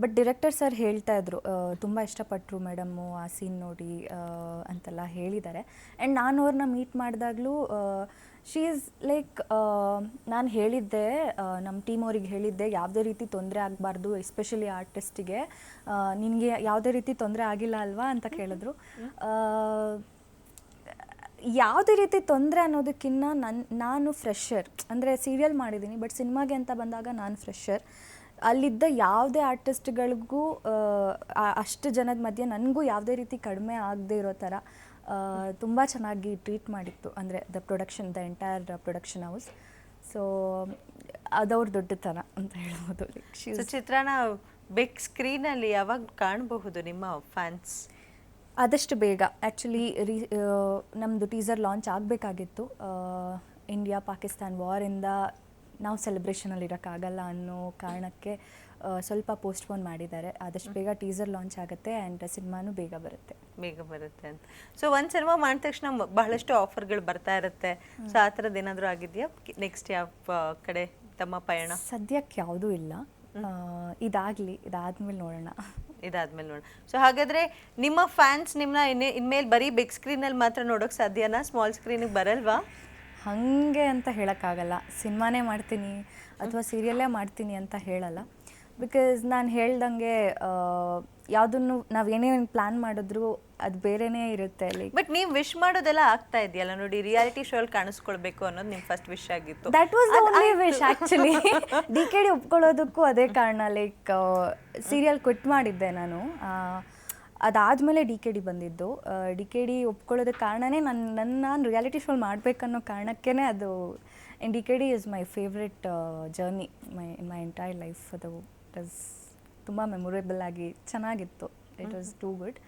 ಬಟ್ ಡಿರೆಕ್ಟರ್ ಸರ್ ಹೇಳ್ತಾ ಇದ್ರು ತುಂಬ ಇಷ್ಟಪಟ್ಟರು ಮೇಡಮ್ಮು ಆ ಸೀನ್ ನೋಡಿ ಅಂತೆಲ್ಲ ಹೇಳಿದ್ದಾರೆ. ಆ್ಯಂಡ್ ನಾನು ಅವ್ರನ್ನ ಮೀಟ್ ಮಾಡಿದಾಗಲೂ ಶೀ ಈಸ್ ಲೈಕ್ ನಾನು ಹೇಳಿದ್ದೆ ನಮ್ಮ ಟೀಮ್ ಅವ್ರಿಗೆ ಹೇಳಿದ್ದೆ ಯಾವುದೇ ರೀತಿ ತೊಂದರೆ ಆಗಬಾರ್ದು ಎಸ್ಪೆಷಲಿ ಆರ್ಟಿಸ್ಟಿಗೆ ನಿನಗೆ ಯಾವುದೇ ರೀತಿ ತೊಂದರೆ ಆಗಿಲ್ಲ ಅಲ್ವಾ ಅಂತ ಕೇಳಿದ್ರು. ಯಾವುದೇ ರೀತಿ ತೊಂದರೆ ಅನ್ನೋದಕ್ಕಿಂತ ನನ್ನ ನಾನು ಫ್ರೆಶರ್ ಅಂದರೆ ಸೀರಿಯಲ್ ಮಾಡಿದ್ದೀನಿ ಬಟ್ ಸಿನಿಮಾಗೆ ಅಂತ ಬಂದಾಗ ನಾನು ಫ್ರೆಶರ್ ಅಲ್ಲಿದ್ದ ಯಾವುದೇ ಆರ್ಟಿಸ್ಟ್ಗಳಿಗೂ ಅಷ್ಟು ಜನದ ಮಧ್ಯೆ ನನಗೂ ಯಾವುದೇ ರೀತಿ ಕಡಿಮೆ ಆಗದೆ ಇರೋ ಥರ ತುಂಬ ಚೆನ್ನಾಗಿ ಟ್ರೀಟ್ ಮಾಡಿತ್ತು. ಅಂದರೆ the production the entire production house so ಅದವ್ರ ದೊಡ್ಡತನ ಅಂತ ಹೇಳ್ಬೋದು. ಚಿತ್ರಾನ ಬಿಗ್ ಸ್ಕ್ರೀನಲ್ಲಿ ಯಾವಾಗ ಕಾಣಬಹುದು ನಿಮ್ಮ ಫ್ಯಾನ್ಸ್ ಆದಷ್ಟು ಬೇಗ. ಆ್ಯಕ್ಚುಲಿ ರೀ ನಮ್ಮದು ಟೀಸರ್ ಲಾಂಚ್ ಆಗಬೇಕಾಗಿತ್ತು. ಇಂಡಿಯಾ ಪಾಕಿಸ್ತಾನ್ ವಾರಿಂದ ನಾವು ಸೆಲೆಬ್ರೇಷನಲ್ಲಿ ಇರೋಕ್ಕಾಗಲ್ಲ ಅನ್ನೋ ಕಾರಣಕ್ಕೆ ಸ್ವಲ್ಪ ಪೋಸ್ಟ್ಪೋನ್ ಮಾಡಿದ್ದಾರೆ. ಆದಷ್ಟು ಬೇಗ ಟೀಸರ್ ಲಾಂಚ್ ಆಗುತ್ತೆ ಆ್ಯಂಡ್ ಸಿನಿಮಾನು ಬೇಗ ಬರುತ್ತೆ. ಬೇಗ ಬರುತ್ತೆ ಅಂತ. ಸೊ ಒಂದು ಸಿನಿಮಾ ಮಾಡಿದ ತಕ್ಷಣ ಬಹಳಷ್ಟು ಆಫರ್ಗಳು ಬರ್ತಾ ಇರುತ್ತೆ. ಸೊ ಆ ಥರದ್ದು ಏನಾದರೂ ಆಗಿದೆಯಾ? ನೆಕ್ಸ್ಟ್ ಯಾವ ಕಡೆ ತಮ್ಮ ಪಯಣ? ಸದ್ಯಕ್ಕೆ ಯಾವುದೂ ಇಲ್ಲ. ಇದಾಗಲಿ ಇದಾದ್ಮೇಲೆ ನೋಡೋಣ. ಇದಾದ್ಮೇಲೆ ನೋಡ. ಸೊ ಹಾಗಾದ್ರೆ ನಿಮ್ಮ ಫ್ಯಾನ್ಸ್ ನಿಮ್ಮನ್ನ ಇನ್ಮೇಲೆ ಬರೀ ಬಿಗ್ ಸ್ಕ್ರೀನಲ್ಲಿ ಮಾತ್ರ ನೋಡೋಕೆ ಸಾಧ್ಯನಾ? ಸ್ಮಾಲ್ ಸ್ಕ್ರೀನಿಗೆ ಬರಲ್ವಾ? ಹಾಗೆ ಅಂತ ಹೇಳೋಕ್ಕಾಗಲ್ಲ. ಸಿನಿಮಾನೇ ಮಾಡ್ತೀನಿ ಅಥವಾ ಸೀರಿಯಲ್ಲೇ ಮಾಡ್ತೀನಿ ಅಂತ ಹೇಳಲ್ಲ. ಬಿಕಾಸ್ ನಾನು ಹೇಳ್ದಂಗೆ ಯಾವುದನ್ನು ನಾವು ಏನೇ ಒಂದು ಪ್ಲ್ಯಾನ್ ಮಾಡಿದ್ರು ಅದು ಬೇರೆನೇ ಇರುತ್ತೆ ಲೈಕ್ ಬಟ್ ನೀವು ವಿಶ್ ಮಾಡೋದೆಲ್ಲ ಆಗ್ತಾ ಇದೆಯಲ್ಲ ನೋಡಿ ರಿಯಾಲಿಟಿ ಶೋ ಅಲ್ಲಿ ಕಾಣಿಸ್ಕೊಳ್ಬೇಕು ಅನ್ನೋದು ನಿಮ್ಮ ಫಸ್ಟ್ ವಿಶ್ ಆಗಿತ್ತು. That was only wish actually D K D ಒಪ್ಕೊಳ್ಳೋದಕ್ಕೂ ಅದೇ ಕಾರಣ ಲೈಕ್ ಸೀರಿಯಲ್ ಕ್ವಿಟ್ ಮಾಡಿದ್ದೆ ನಾನು. ಅದಾದಮೇಲೆ ಡಿ ಕೆ ಡಿ ಬಂದಿದ್ದು. ಡಿ ಕೆ ಡಿ ಒಪ್ಕೊಳ್ಳೋದಕ್ಕೆ ಕಾರಣನೇ ನನ್ನ ನನ್ನ ನಾನು ರಿಯಾಲಿಟಿ ಶೋ ಮಾಡಬೇಕನ್ನೋ ಕಾರಣಕ್ಕೇ ಅದು D K D is my favourite journey my in my entire life ಅದು ಇಸ್ ತುಂಬ ಮೆಮೊರೇಬಲ್ ಆಗಿ ಚೆನ್ನಾಗಿತ್ತು. It was too good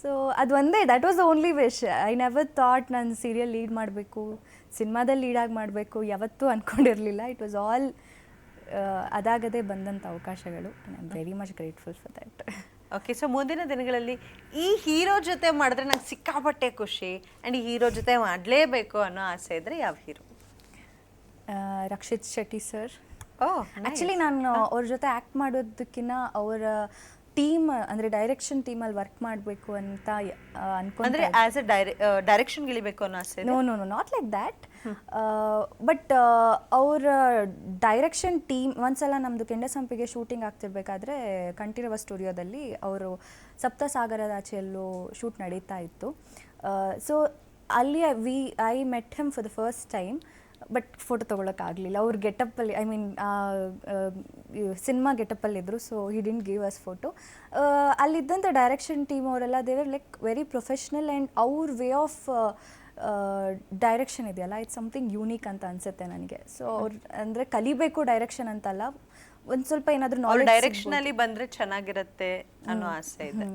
so ಅದು ಒಂದೇ that was only wish I never thought ನಾನು ಸೀರಿಯಲ್ ಲೀಡ್ ಮಾಡಬೇಕು ಸಿನಿಮಾದಲ್ಲಿ ಲೀಡಾಗಿ ಮಾಡಬೇಕು ಯಾವತ್ತೂ ಅಂದ್ಕೊಂಡಿರಲಿಲ್ಲ ಇಟ್ ವಾಸ್ ಆಲ್ ಅದಾಗದೇ ಬಂದಂಥ ಅವಕಾಶಗಳು. I am very much grateful for that okay so ಮುಂದಿನ ದಿನಗಳಲ್ಲಿ ಈ ಹೀರೋ ಜೊತೆ ಮಾಡಿದ್ರೆ ನಂಗೆ ಸಿಕ್ಕಾಪಟ್ಟೆ ಖುಷಿ. ಆ್ಯಂಡ್ ಈ ಹೀರೋ ಜೊತೆ ಮಾಡಲೇಬೇಕು ಅನ್ನೋ ಆಸೆ ಇದ್ದರೆ ಯಾವ hero? Rakshit Shetty sir actually ನಾನು ಅವ್ರ ಜೊತೆ ಆ್ಯಕ್ಟ್ ಮಾಡೋದಕ್ಕಿಂತ ಅವರ ಟೀಮ್ ಅಂದ್ರೆ ಡೈರೆಕ್ಷನ್ ಟೀಮಲ್ಲಿ ವರ್ಕ್ ಮಾಡಬೇಕು ಅಂತ ಅನ್ಕೊಂಡ್ರೆ ಅಂದ್ರೆ ಆಸ್ ಎ ಡೈರೆ ಡೈರೆಕ್ಷನ್ ಗೆಲಿಬೇಕು ಅನ್ನೋ ಆಸೆ no no no not like that but ಅವರ ಡೈರೆಕ್ಷನ್ ಟೀಮ್ ಒಂದ್ಸಲ ನಮ್ಮದು ಕೆಂಡಸಂಪಿಗೆ ಶೂಟಿಂಗ್ ಆಗ್ತಿರ್ಬೇಕಾದ್ರೆ ಕಂಠೀರವ ಸ್ಟುಡಿಯೋದಲ್ಲಿ ಅವರು ಸಪ್ತಸಾಗರದ ಆಚೆಯಲ್ಲೂ ಶೂಟ್ ನಡೀತಾ ಇತ್ತು. ಸೊ ಅಲ್ಲಿ we I met him for the first time but photo ತೊಗೊಳಕ್ಕಾಗಲಿಲ್ಲ. ಅವ್ರ ಗೆಟಪ್ಪಲ್ಲಿ I mean cinema ಗೆಟಪ್ಪಲ್ಲಿದ್ದರು so he didn't give us photo ಅಲ್ಲಿದ್ದಂಥ direction team ಅವರೆಲ್ಲ they were like very professional and ಅವ್ರ ವೇ ಆಫ್ ಡೈರೆಕ್ಷನ್ ಇದೆಯಲ್ಲ it's something unique ಅಂತ ಅನಿಸುತ್ತೆ ನನಗೆ. So ಅವ್ರು ಅಂದರೆ ಕಲಿಬೇಕು ಡೈರೆಕ್ಷನ್ ಅಂತಲ್ಲ ಒಂದು ಸ್ವಲ್ಪ ಏನಾದರೂ ನಾಲೆಜ್ ಡೈರೆಕ್ಷನ್ ಅಲ್ಲಿ ಬಂದ್ರೆ ಚೆನ್ನಾಗಿರತ್ತೆ ಅನ್ನೋ ಆಸೆ ಇದೆ.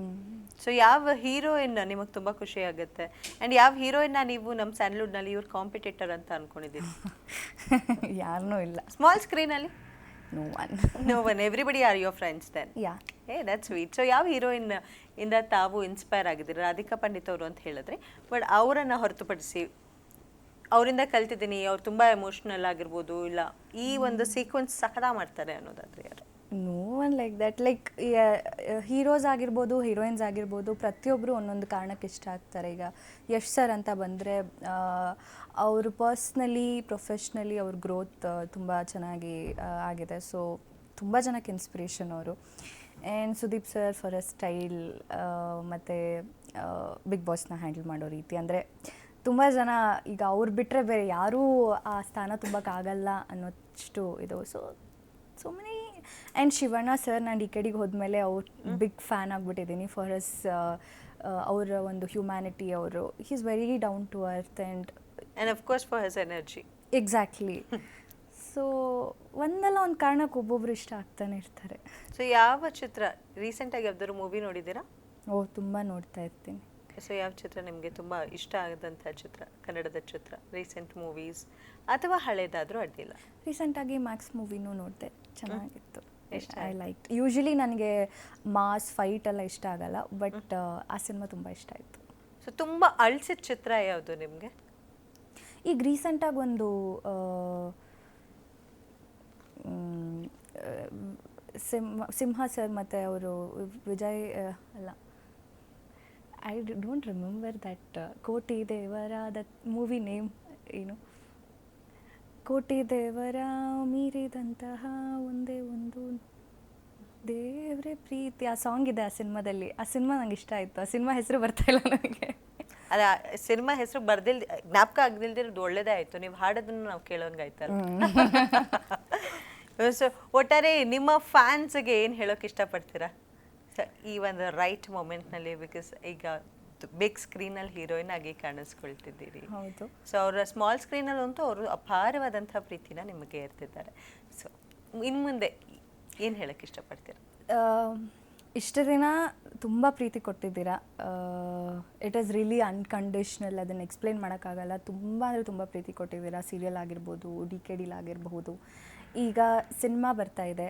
ಸೊ ಯಾವ ಹೀರೋಯಿನ್ ನಿಮಗೆ ತುಂಬ ಖುಷಿ ಆಗುತ್ತೆ? ಆ್ಯಂಡ್ ಯಾವ ಹೀರೋಯಿನ್ ನೀವು ನಮ್ಮ ಸ್ಯಾಂಡಲ್ವುಡ್ನಲ್ಲಿ ಇವ್ರ ಕಾಂಪಿಟೇಟರ್ ಅಂತ ಅನ್ಕೊಂಡಿದ್ದೀರಿ? ಯಾರನ್ನೂ ಇಲ್ಲ. Small ಸ್ಕ್ರೀನಲ್ಲಿ no one no one everybody are your friends then yeah ಏ ದಟ್ ಸ್ವೀಟ್ ಸೊ ಯಾವ ಹೀರೋಯಿನ್ ಇಂದ ತಾವು ಇನ್ಸ್ಪೈರ್ ಆಗಿದ್ದೀರಿ? ರಾಧಿಕಾ ಪಂಡಿತ್ ಅವರು ಅಂತ ಹೇಳಿದ್ರಿ. ಬಟ್ ಅವರನ್ನು ಹೊರತುಪಡಿಸಿ ಅವರಿಂದ ಕಲ್ತಿದ್ದೀನಿ ಅವ್ರು ತುಂಬ ಎಮೋಷ್ನಲ್ ಆಗಿರ್ಬೋದು ಇಲ್ಲ ಈ ಒಂದು ಸೀಕ್ವೆನ್ಸ್ ಸಹಡ ಮಾಡ್ತಾರೆ ಅನ್ನೋದಾದ್ರೆ ಯಾರು? No one like that like heroes ಆಗಿರ್ಬೋದು ಹೀರೋಯಿನ್ಸ್ ಆಗಿರ್ಬೋದು ಪ್ರತಿಯೊಬ್ಬರು ಒಂದೊಂದು ಕಾರಣಕ್ಕೆ ಇಷ್ಟ ಆಗ್ತಾರೆ. ಈಗ ಯಶ್ ಸರ್ ಅಂತ ಬಂದರೆ ಅವರು ಪರ್ಸ್ನಲಿ ಪ್ರೊಫೆಷ್ನಲಿ ಅವ್ರ ಗ್ರೋತ್ ತುಂಬ ಚೆನ್ನಾಗಿ ಆಗಿದೆ. ಸೊ ತುಂಬ ಜನಕ್ಕೆ ಇನ್ಸ್ಪಿರೇಷನ್ ಅವರು. And Sudeep sir for a style ಮತ್ತು ಬಿಗ್ ಬಾಸ್ನ ಹ್ಯಾಂಡಲ್ ಮಾಡೋ ರೀತಿ. ಅಂದರೆ ತುಂಬ ಜನ ಈಗ ಅವ್ರು ಬಿಟ್ಟರೆ ಬೇರೆ ಯಾರೂ ಆ ಸ್ಥಾನ ತುಂಬಕ್ಕಾಗಲ್ಲ ಅನ್ನೋಷ್ಟು ಇದು. So so many and Shivanna sir ನಾನು ಈ ಕಡೆಗೆ ಹೋದ್ಮೇಲೆ ಅವ್ರ ಬಿಗ್ ಫ್ಯಾನ್ ಆಗಿಬಿಟ್ಟಿದ್ದೀನಿ ಫಾರ್ ಅಸ್ ಅವರ ಒಂದು ಹ್ಯುಮ್ಯಾನಿಟಿ ಅವರು. He is very down to earth and and of course for his energy exactly so ಒಂದಲ್ಲ ಒಂದು ಕಾರಣಕ್ಕೆ ಒಬ್ಬೊಬ್ರು ಇಷ್ಟ ಆಗ್ತಾನೆ ಇರ್ತಾರೆ. ಸೊ ಯಾವ ಚಿತ್ರ ರೀಸೆಂಟಾಗಿ ಯಾವ್ದಾದ್ರು ಮೂವಿ ನೋಡಿದ್ದೀರಾ? ಓ ತುಂಬ ನೋಡ್ತಾ ಇರ್ತೀನಿ. ಸೊ ಯಾವ ಚಿತ್ರ ನಿಮಗೆ ತುಂಬ ಇಷ್ಟ ಆಗದಂಥ ಚಿತ್ರ ಕನ್ನಡದ ಚಿತ್ರ ರೀಸೆಂಟ್ ಮೂವೀಸ್ ಅಥವಾ ಹಳೇದಾದರೂ ಅಡ್ಡಿಲ್ಲ? ರೀಸೆಂಟಾಗಿ ಮ್ಯಾಕ್ಸ್ ಮೂವಿನೂ ನೋಡಿದೆ. ಚೆನ್ನಾಗಿತ್ತು. ಐ ಲೈಕ್ ಯೂಶಲಿ ನನಗೆ ಮಾಸ್ ಫೈಟ್ ಎಲ್ಲ ಇಷ್ಟ ಆಗಲ್ಲ ಬಟ್ ಆ ಸಿನಿಮಾ ತುಂಬ ಇಷ್ಟ ಆಯಿತು. ಸೊ ತುಂಬ ಅಳಿಸಿದ ಚಿತ್ರ ಯಾವುದು ನಿಮಗೆ? ಈಗ ರೀಸೆಂಟಾಗಿ ಒಂದು ಸಿಂಹ ಸಿಂಹ ಸರ್ ಮತ್ತು ಅವರು ವಿಜಯ್ ಅಲ್ಲ. ಐ ಡೋಂಟ್ ರಿಮೆಂಬರ್ ದಟ್ ಕೋಟಿ ದೇವರ ದಟ್ ಮೂವಿ ನೇಮ್ ಏನು? ಕೋಟಿ ದೇವರ ಮೀರಿದಂತಹ ಒಂದೇ ಒಂದು ದೇವ್ರೆ ಪ್ರೀತಿ. ಆ ಸಾಂಗ್ ಇದೆ ಆ ಸಿನಿಮಾದಲ್ಲಿ. ಆ ಸಿನಿಮಾ ನಂಗೆ ಇಷ್ಟ ಆಯ್ತು. ಆ ಸಿನಿಮಾ ಹೆಸರು ಬರ್ತಾ ಇಲ್ಲ ನನಗೆ. ಅದ ಸಿನಿಮಾ ಹೆಸರು ಬರ್ದಿಲ್ ಜ್ಞಾಪಕ ಆಗದಿಲ್ದಿರೋದು ಒಳ್ಳೇದೇ ಆಯ್ತು. ನೀವು ಹಾಡೋದನ್ನ ನಾವು ಕೇಳೋಂಗಾಯ್ತಲ್ಲ. ಸೊ ಒಟ್ಟಾರೆ ನಿಮ್ಮ ಫ್ಯಾನ್ಸ್ಗೆ ಏನು ಹೇಳೋಕೆ ಇಷ್ಟಪಡ್ತೀರಾ? ಈ ಒಂದು ರೈಟ್ ಮೂಮೆಂಟ್ನಲ್ಲಿ ಬಿಕಾಸ್ ಈಗ ಬಿಗ್ ಸ್ಕ್ರೀನಲ್ಲಿ ಹೀರೋಯಿನ್ ಆಗಿ ಕಾಣಿಸ್ಕೊಳ್ತಿದ್ದೀರಿ. ಹೌದು. ಸೊ ಅವರ ಸ್ಮಾಲ್ ಸ್ಕ್ರೀನಲ್ಲಿ ಅಂತೂ ಅವರು ಅಪಾರವಾದಂಥ ಪ್ರೀತಿನ ನಿಮಗೆ ಇರ್ತಿದ್ದಾರೆ ಸೊ ಇನ್ನು ಮುಂದೆ ಏನು ಹೇಳಕ್ಕೆ ಇಷ್ಟಪಡ್ತೀರಾ? ಇಷ್ಟು ದಿನ ತುಂಬ ಪ್ರೀತಿ ಕೊಟ್ಟಿದ್ದೀರಾ. ಇಟ್ ಈಸ್ ರಿಯಲಿ ಅನ್ಕಂಡೀಷ್ನಲ್ ಅದನ್ನು ಎಕ್ಸ್ಪ್ಲೇನ್ ಮಾಡೋಕ್ಕಾಗಲ್ಲ. ತುಂಬ ಅಂದರೆ ತುಂಬ ಪ್ರೀತಿ ಕೊಟ್ಟಿದ್ದೀರಾ. ಸೀರಿಯಲ್ ಆಗಿರ್ಬೋದು ಡಿ ಕೆ ಡಿಲಾಗಿರ್ಬಹುದು ಈಗ ಸಿನಿಮಾ ಬರ್ತಾ ಇದೆ.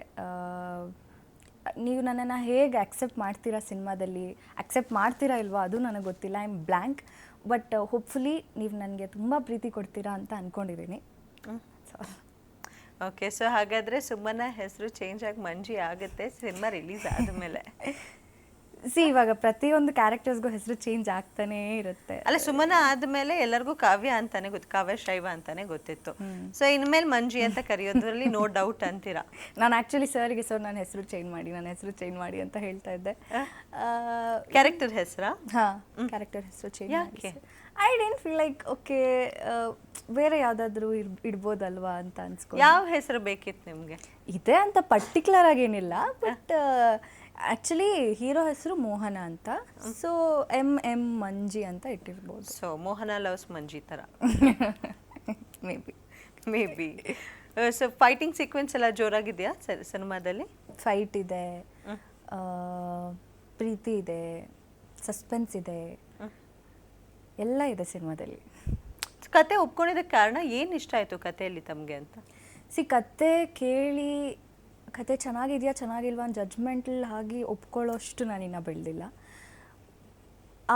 ನೀವು ನನ್ನನ್ನು ಹೇಗೆ ಅಕ್ಸೆಪ್ಟ್ ಮಾಡ್ತೀರಾ ಸಿನಿಮಾದಲ್ಲಿ? ಅಕ್ಸೆಪ್ಟ್ ಮಾಡ್ತೀರಾ ಇಲ್ವಾ? ಅದು ನನಗೆ ಗೊತ್ತಿಲ್ಲ. I am blank but hopefully ನೀವು ನನಗೆ ತುಂಬ ಪ್ರೀತಿ ಕೊಡ್ತೀರಾ ಅಂತ ಅಂದ್ಕೊಂಡಿದ್ದೀನಿ ಸೊ ಓಕೆ ಸೊ ಹಾಗಾದರೆ ಸುಮ್ಮನ ಹೆಸರು ಚೇಂಜ್ ಆಗಿ ಮಂಜಿ ಆಗುತ್ತೆ. ಸಿನಿಮಾ ರಿಲೀಸ್ ಆದಮೇಲೆ. ಸಿ ಇವಾಗ ಪ್ರತಿಯೊಂದು ಕ್ಯಾರೆಕ್ಟರ್ಸ್ಗೂ ಹೆಸರು ಚೇಂಜ್ ಆಗ್ತಾನೇ ಇರುತ್ತೆ. ಅಲ್ಲ ಸುಮನ ಆದ್ಮೇಲೆ ಎಲ್ಲರಿಗೂ ಕಾವ್ಯ ಅಂತಾನೆ ಗೊತ್ತು ಕಾವ್ಯ ಶೈವ ಅಂತಾನೆ ಗೊತ್ತಿತ್ತು. ಸೊ ಇನ್ಮೇಲೆ ಮಂಜಿ ಅಂತ ಕರೆಯೋದ್ರಲ್ಲಿ ನೋ ಡೌಟ್ ಅಂತೀರಾ? ನಾನು ಸರ್ ಸರ್ಗೆ ಸರ್ ನನ್ನ ಹೆಸರು ಚೇಂಜ್ ಮಾಡಿ ನನ್ನ ಹೆಸರು ಚೇಂಜ್ ಮಾಡಿ ಅಂತ ಹೇಳ್ತಾ ಇದ್ದೆ. ಕ್ಯಾರೆಕ್ಟರ್ ಹೆಸರಾ? ಹಾ ಕ್ಯಾರೆಕ್ಟರ್ ಹೆಸರು ಚೇಂಜ್ ಯಾಕೆ? I don't feel like okay ಬೇರೆ ಯಾವ್ದಾದ್ರು ಇಡ್ಬೋದಲ್ವಾ ಅಂತ ಅನ್ಸ್ಕೊಂಡು. ಯಾವ ಹೆಸರು ಬೇಕಿತ್ತು ನಿಮ್ಗೆ? ಇದೆ ಅಂತ ಪರ್ಟಿಕ್ಯುಲರ್ ಆಗೇನಿಲ್ಲ ಬಟ್ ಆ್ಯಕ್ಚುಲಿ ಹೀರೋ ಹೆಸರು ಮೋಹನ ಅಂತ. ಸೊ ಎಂ ಎಂ ಮಂಜಿ ಅಂತ ಇಟ್ಟಿರ್ಬೋದು. ಸೊ ಮೋಹನ ಲವ್ಸ್ ಮಂಜಿ ತರ. Maybe maybe so fighting sequence ಎಲ್ಲ ಜೋರಾಗಿದೆಯಾ ಸಿನಿಮಾದಲ್ಲಿ? ಫೈಟ್ ಇದೆ. ಪ್ರೀತಿ ಇದೆ. ಸಸ್ಪೆನ್ಸ್ ಇದೆ. ಎಲ್ಲ ಇದೆ ಸಿನಿಮಾದಲ್ಲಿ. ಕತೆ ಒಪ್ಕೊಂಡಿದ್ದಕ್ಕೆ ಕಾರಣ ಏನು ಇಷ್ಟ ಆಯಿತು ಕಥೆಯಲ್ಲಿ ತಮಗೆ ಅಂತ? ಸಿ ಕತೆ ಕೇಳಿ ಕತೆ ಚೆನ್ನಾಗಿದೆಯಾ, ಚೆನ್ನಾಗಿಲ್ವಾ ಅಂತ ಜಡ್ಜ್ಮೆಂಟಲ್ ಆಗಿ ಒಪ್ಕೊಳ್ಳೋಷ್ಟು ನಾನಿನ್ನು ಬೆಳೆದಿಲ್ಲ.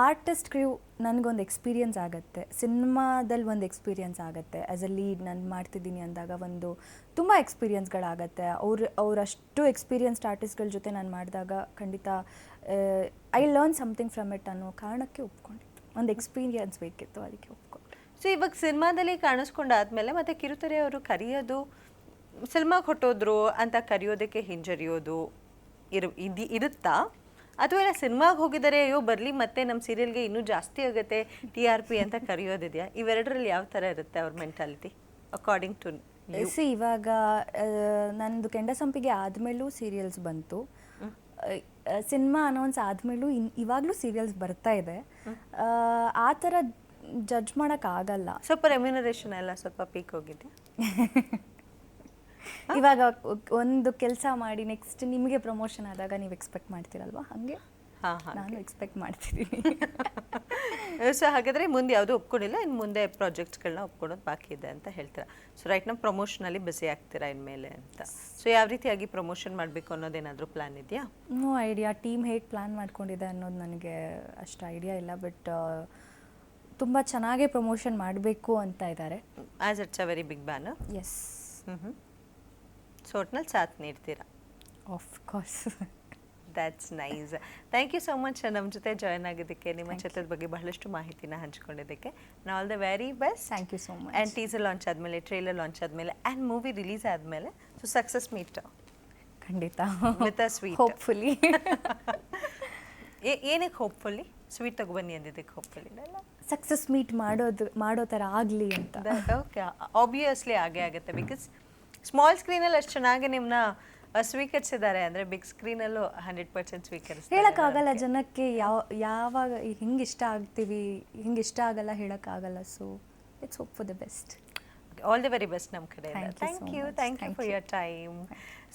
ಆರ್ಟಿಸ್ಟ್ ಕ್ರ್ಯೂ ನನಗೊಂದು ಎಕ್ಸ್ಪೀರಿಯನ್ಸ್ ಆಗುತ್ತೆ. ಸಿನಿಮಾದಲ್ಲಿ ಒಂದು ಎಕ್ಸ್ಪೀರಿಯನ್ಸ್ ಆಗುತ್ತೆ. ಆ್ಯಸ್ ಅ ಲೀಡ್ ನಾನು ಮಾಡ್ತಿದ್ದೀನಿ ಅಂದಾಗ ಒಂದು ತುಂಬ ಎಕ್ಸ್ಪೀರಿಯನ್ಸ್ಗಳಾಗತ್ತೆ ಅವ್ರು, ಅವರಷ್ಟು ಎಕ್ಸ್ಪೀರಿಯನ್ಸ್ಡ್ ಆರ್ಟಿಸ್ಟ್ಗಳ ಜೊತೆ ನಾನು ಮಾಡಿದಾಗ ಖಂಡಿತ I learn something from it ಅನ್ನೋ ಕಾರಣಕ್ಕೆ ಒಪ್ಕೊಂಡಿತ್ತು ಒಂದು ಎಕ್ಸ್ಪೀರಿಯನ್ಸ್ ಬೇಕಿತ್ತು, ಅದಕ್ಕೆ ಒಪ್ಕೊಂಡು. ಸೊ ಇವಾಗ ಸಿನಿಮಾದಲ್ಲಿ ಕಾಣಿಸ್ಕೊಂಡಾದ್ಮೇಲೆ ಮತ್ತೆ ಕಿರುತೆರೆ ಅವರು ಕರೆಯೋದು ಸಿನಿಮಾಗೆ ಹೊಟ್ಟೋದ್ರು ಅಂತ ಕರೆಯೋದಕ್ಕೆ ಹಿಂಜರಿಯೋದು ಇರು ಇದಿ ಇರುತ್ತಾ? ಅಥವಾ ಇಲ್ಲ ಸಿನಿಮಾಗೆ ಹೋಗಿದ್ದಾರೆ ಅಯ್ಯೋ ಬರಲಿ ಮತ್ತೆ ನಮ್ಮ ಸೀರಿಯಲ್ಗೆ ಇನ್ನೂ ಜಾಸ್ತಿ ಆಗುತ್ತೆ ಟಿ ಆರ್ ಪಿ ಅಂತ ಕರೆಯೋದಿದೆಯಾ? ಇವೆರಡರಲ್ಲಿ ಯಾವ ಥರ ಇರುತ್ತೆ ಅವ್ರ ಮೆಂಟಾಲಿಟಿ? ಅಕಾರ್ಡಿಂಗ್ ಟು ಸಿ ಇವಾಗ ನನ್ನದು ಕೆಂಡ ಸಂಪಿಗೆ ಆದಮೇಲೂ ಸೀರಿಯಲ್ಸ್ ಬಂತು. ಸಿನಿಮಾ ಅನೌನ್ಸ್ ಆದಮೇಲೂ ಇನ್ ಇವಾಗಲೂ ಸೀರಿಯಲ್ಸ್ ಬರ್ತಾ ಇದೆ. ಆ, ಆ ಥರ ಜಡ್ಜ್ ಮಾಡೋಕ್ಕಾಗಲ್ಲ ಸ್ವಲ್ಪ ರೆಮ್ಯುನರೇಷನ್ ಎಲ್ಲ ಸ್ವಲ್ಪ ಪೀಕ್ ಹೋಗಿದೆ ಇವಾಗ ಒಂದು ಕೆಲಸ ಮಾಡಿ ನೆಕ್ಸ್ಟ್ ನಿಮಗೆ ಪ್ರಮೋಷನ್ ಆದಾಗ ನೀವು ಎಕ್ಸ್ಪೆಕ್ಟ್ ಮಾಡ್ತೀರಲ್ವಾ? ಹಾಗೆ? ಹಾಂ ಹಾಂ ನಾನು ಎಕ್ಸ್ಪೆಕ್ಟ್ ಮಾಡ್ತಿದ್ದೀನಿ ಸೊ ಹಾಗಾದರೆ ಮುಂದೆ ಯಾವುದೂ ಒಪ್ಕೊಂಡಿಲ್ಲ ಇನ್ನು ಮುಂದೆ ಪ್ರಾಜೆಕ್ಟ್ಸ್ಗಳನ್ನ ಒಪ್ಕೊಳೋದು ಬಾಕಿ ಇದೆ ಅಂತ ಹೇಳ್ತೀರಾ? ಸೊ ರೈಟ್ ನಮ್ಮ ಪ್ರಮೋಷನಲ್ಲಿ ಬಿಸಿ ಆಗ್ತೀರಾ ಇನ್ಮೇಲೆ ಅಂತ? ಸೊ ಯಾವ ರೀತಿಯಾಗಿ ಪ್ರಮೋಷನ್ ಮಾಡಬೇಕು ಅನ್ನೋದೇನಾದರೂ ಪ್ಲಾನ್ ಇದೆಯಾ? ನೋ ಐಡಿಯಾ ಟೀಮ್ ಹೇಗೆ ಪ್ಲ್ಯಾನ್ ಮಾಡ್ಕೊಂಡಿದೆ ಅನ್ನೋದು ನನಗೆ ಅಷ್ಟು ಐಡಿಯಾ ಇಲ್ಲ ಬಟ್ ತುಂಬ ಚೆನ್ನಾಗೇ ಪ್ರಮೋಷನ್ ಮಾಡಬೇಕು ಅಂತ ಇದ್ದಾರೆ as it's a very big ban yes ಹ್ಞೂ ಹ್ಞೂ ಸೊ ಒಟ್ನಲ್ಲಿ ಸಾಥ್ ನೀಡ್ತೀರಾ of course that's nice thank you so much ನಮ್ಮ ಜೊತೆ ಜಾಯ್ನ್ ಆಗಿದ್ದಕ್ಕೆ ನಿಮ್ಮ ಚಿತ್ರದ ಬಗ್ಗೆ ಬಹಳಷ್ಟು ಮಾಹಿತಿನ ಹಂಚ್ಕೊಂಡಿದ್ದಕ್ಕೆ. All the very best thank you so much and teaser launch ಆದಮೇಲೆ ಟ್ರೇಲರ್ ಲಾಂಚ್ ಆದಮೇಲೆ ಆ್ಯಂಡ್ ಮೂವಿ ರಿಲೀಸ್ ಆದಮೇಲೆ ಸೊ ಸಕ್ಸಸ್ ಮೀಟ್ ಖಂಡಿತ. ವಿತ್ ಅ ಸ್ವೀಟ್ ಹೋಪ್ಫುಲಿ ಏನಕ್ಕೆ ಹೋಪ್ಫುಲ್ಲಿ ಸ್ವೀಟ್ ತಗೊಬನ್ನಿ ಅಂದಿದ್ದಕ್ಕೆ ಹೋಪ್ಫುಲ್ಲಿ ಸಕ್ಸಸ್ ಮೀಟ್ ಮಾಡೋದು ಮಾಡೋ ಥರ ಆಗಲಿ ಅಂತ. ಓಕೆ ಆಬ್ವಿಯಸ್ಲಿ ಆಗೇ ಆಗುತ್ತೆ ಬಿಕಾಸ್ ಸ್ಮಾಲ್ ಸ್ಕ್ರೀನಲ್ಲಿ ಅಷ್ಟು ಚೆನ್ನಾಗಿ ನಿಮ್ಮನ್ನ ಸ್ವೀಕರಿಸಿದ್ದಾರೆ ಅಂದರೆ ಬಿಗ್ ಸ್ಕ್ರೀನಲ್ಲೂ ಹಂಡ್ರೆಡ್ ಪರ್ಸೆಂಟ್ ಸ್ವೀಕರಿಸಿ ಹೇಳೋಕ್ಕಾಗಲ್ಲ ಜನಕ್ಕೆ ಯಾವ ಯಾವಾಗ ಹಿಂಗೆ ಇಷ್ಟ ಆಗ್ತೀವಿ ಹಿಂಗೆ ಇಷ್ಟ ಆಗಲ್ಲ ಹೇಳೋಕ್ಕಾಗಲ್ಲ so it's hope for the best all the very best ನಮ್ಮ ಕಡೆ thank you thank you for your your time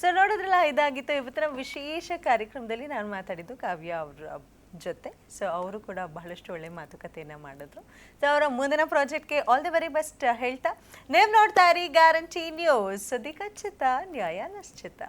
so ನೋಡಿದ್ರಲ್ಲ ಇದಾಗಿತ್ತು ಇವತ್ತಿನ ವಿಶೇಷ ಕಾರ್ಯಕ್ರಮದಲ್ಲಿ ನಾನು ಮಾತಾಡಿದ್ದು ಕಾವ್ಯ ಅವರ ಜೊತೆ. ಸೊ ಅವರು ಕೂಡ ಬಹಳಷ್ಟು ಒಳ್ಳೆ ಮಾತುಕತೆಯನ್ನ ಮಾಡಿದ್ರು. ಸೊ ಅವರ ಮುಂದಿನ ಪ್ರಾಜೆಕ್ಟ್ಗೆ ಆಲ್ ದಿ ವೆರಿ ಬೆಸ್ಟ್ ಹೇಳ್ತಾ. ನೇಮ್ ನೋಡ್ತಾ ಇರಿ ಗ್ಯಾರಂಟಿ ನ್ಯೂಸ್ ಸುದ್ದಿ ಖಚಿತ ನ್ಯಾಯ ನಿಶ್ಚಿತ.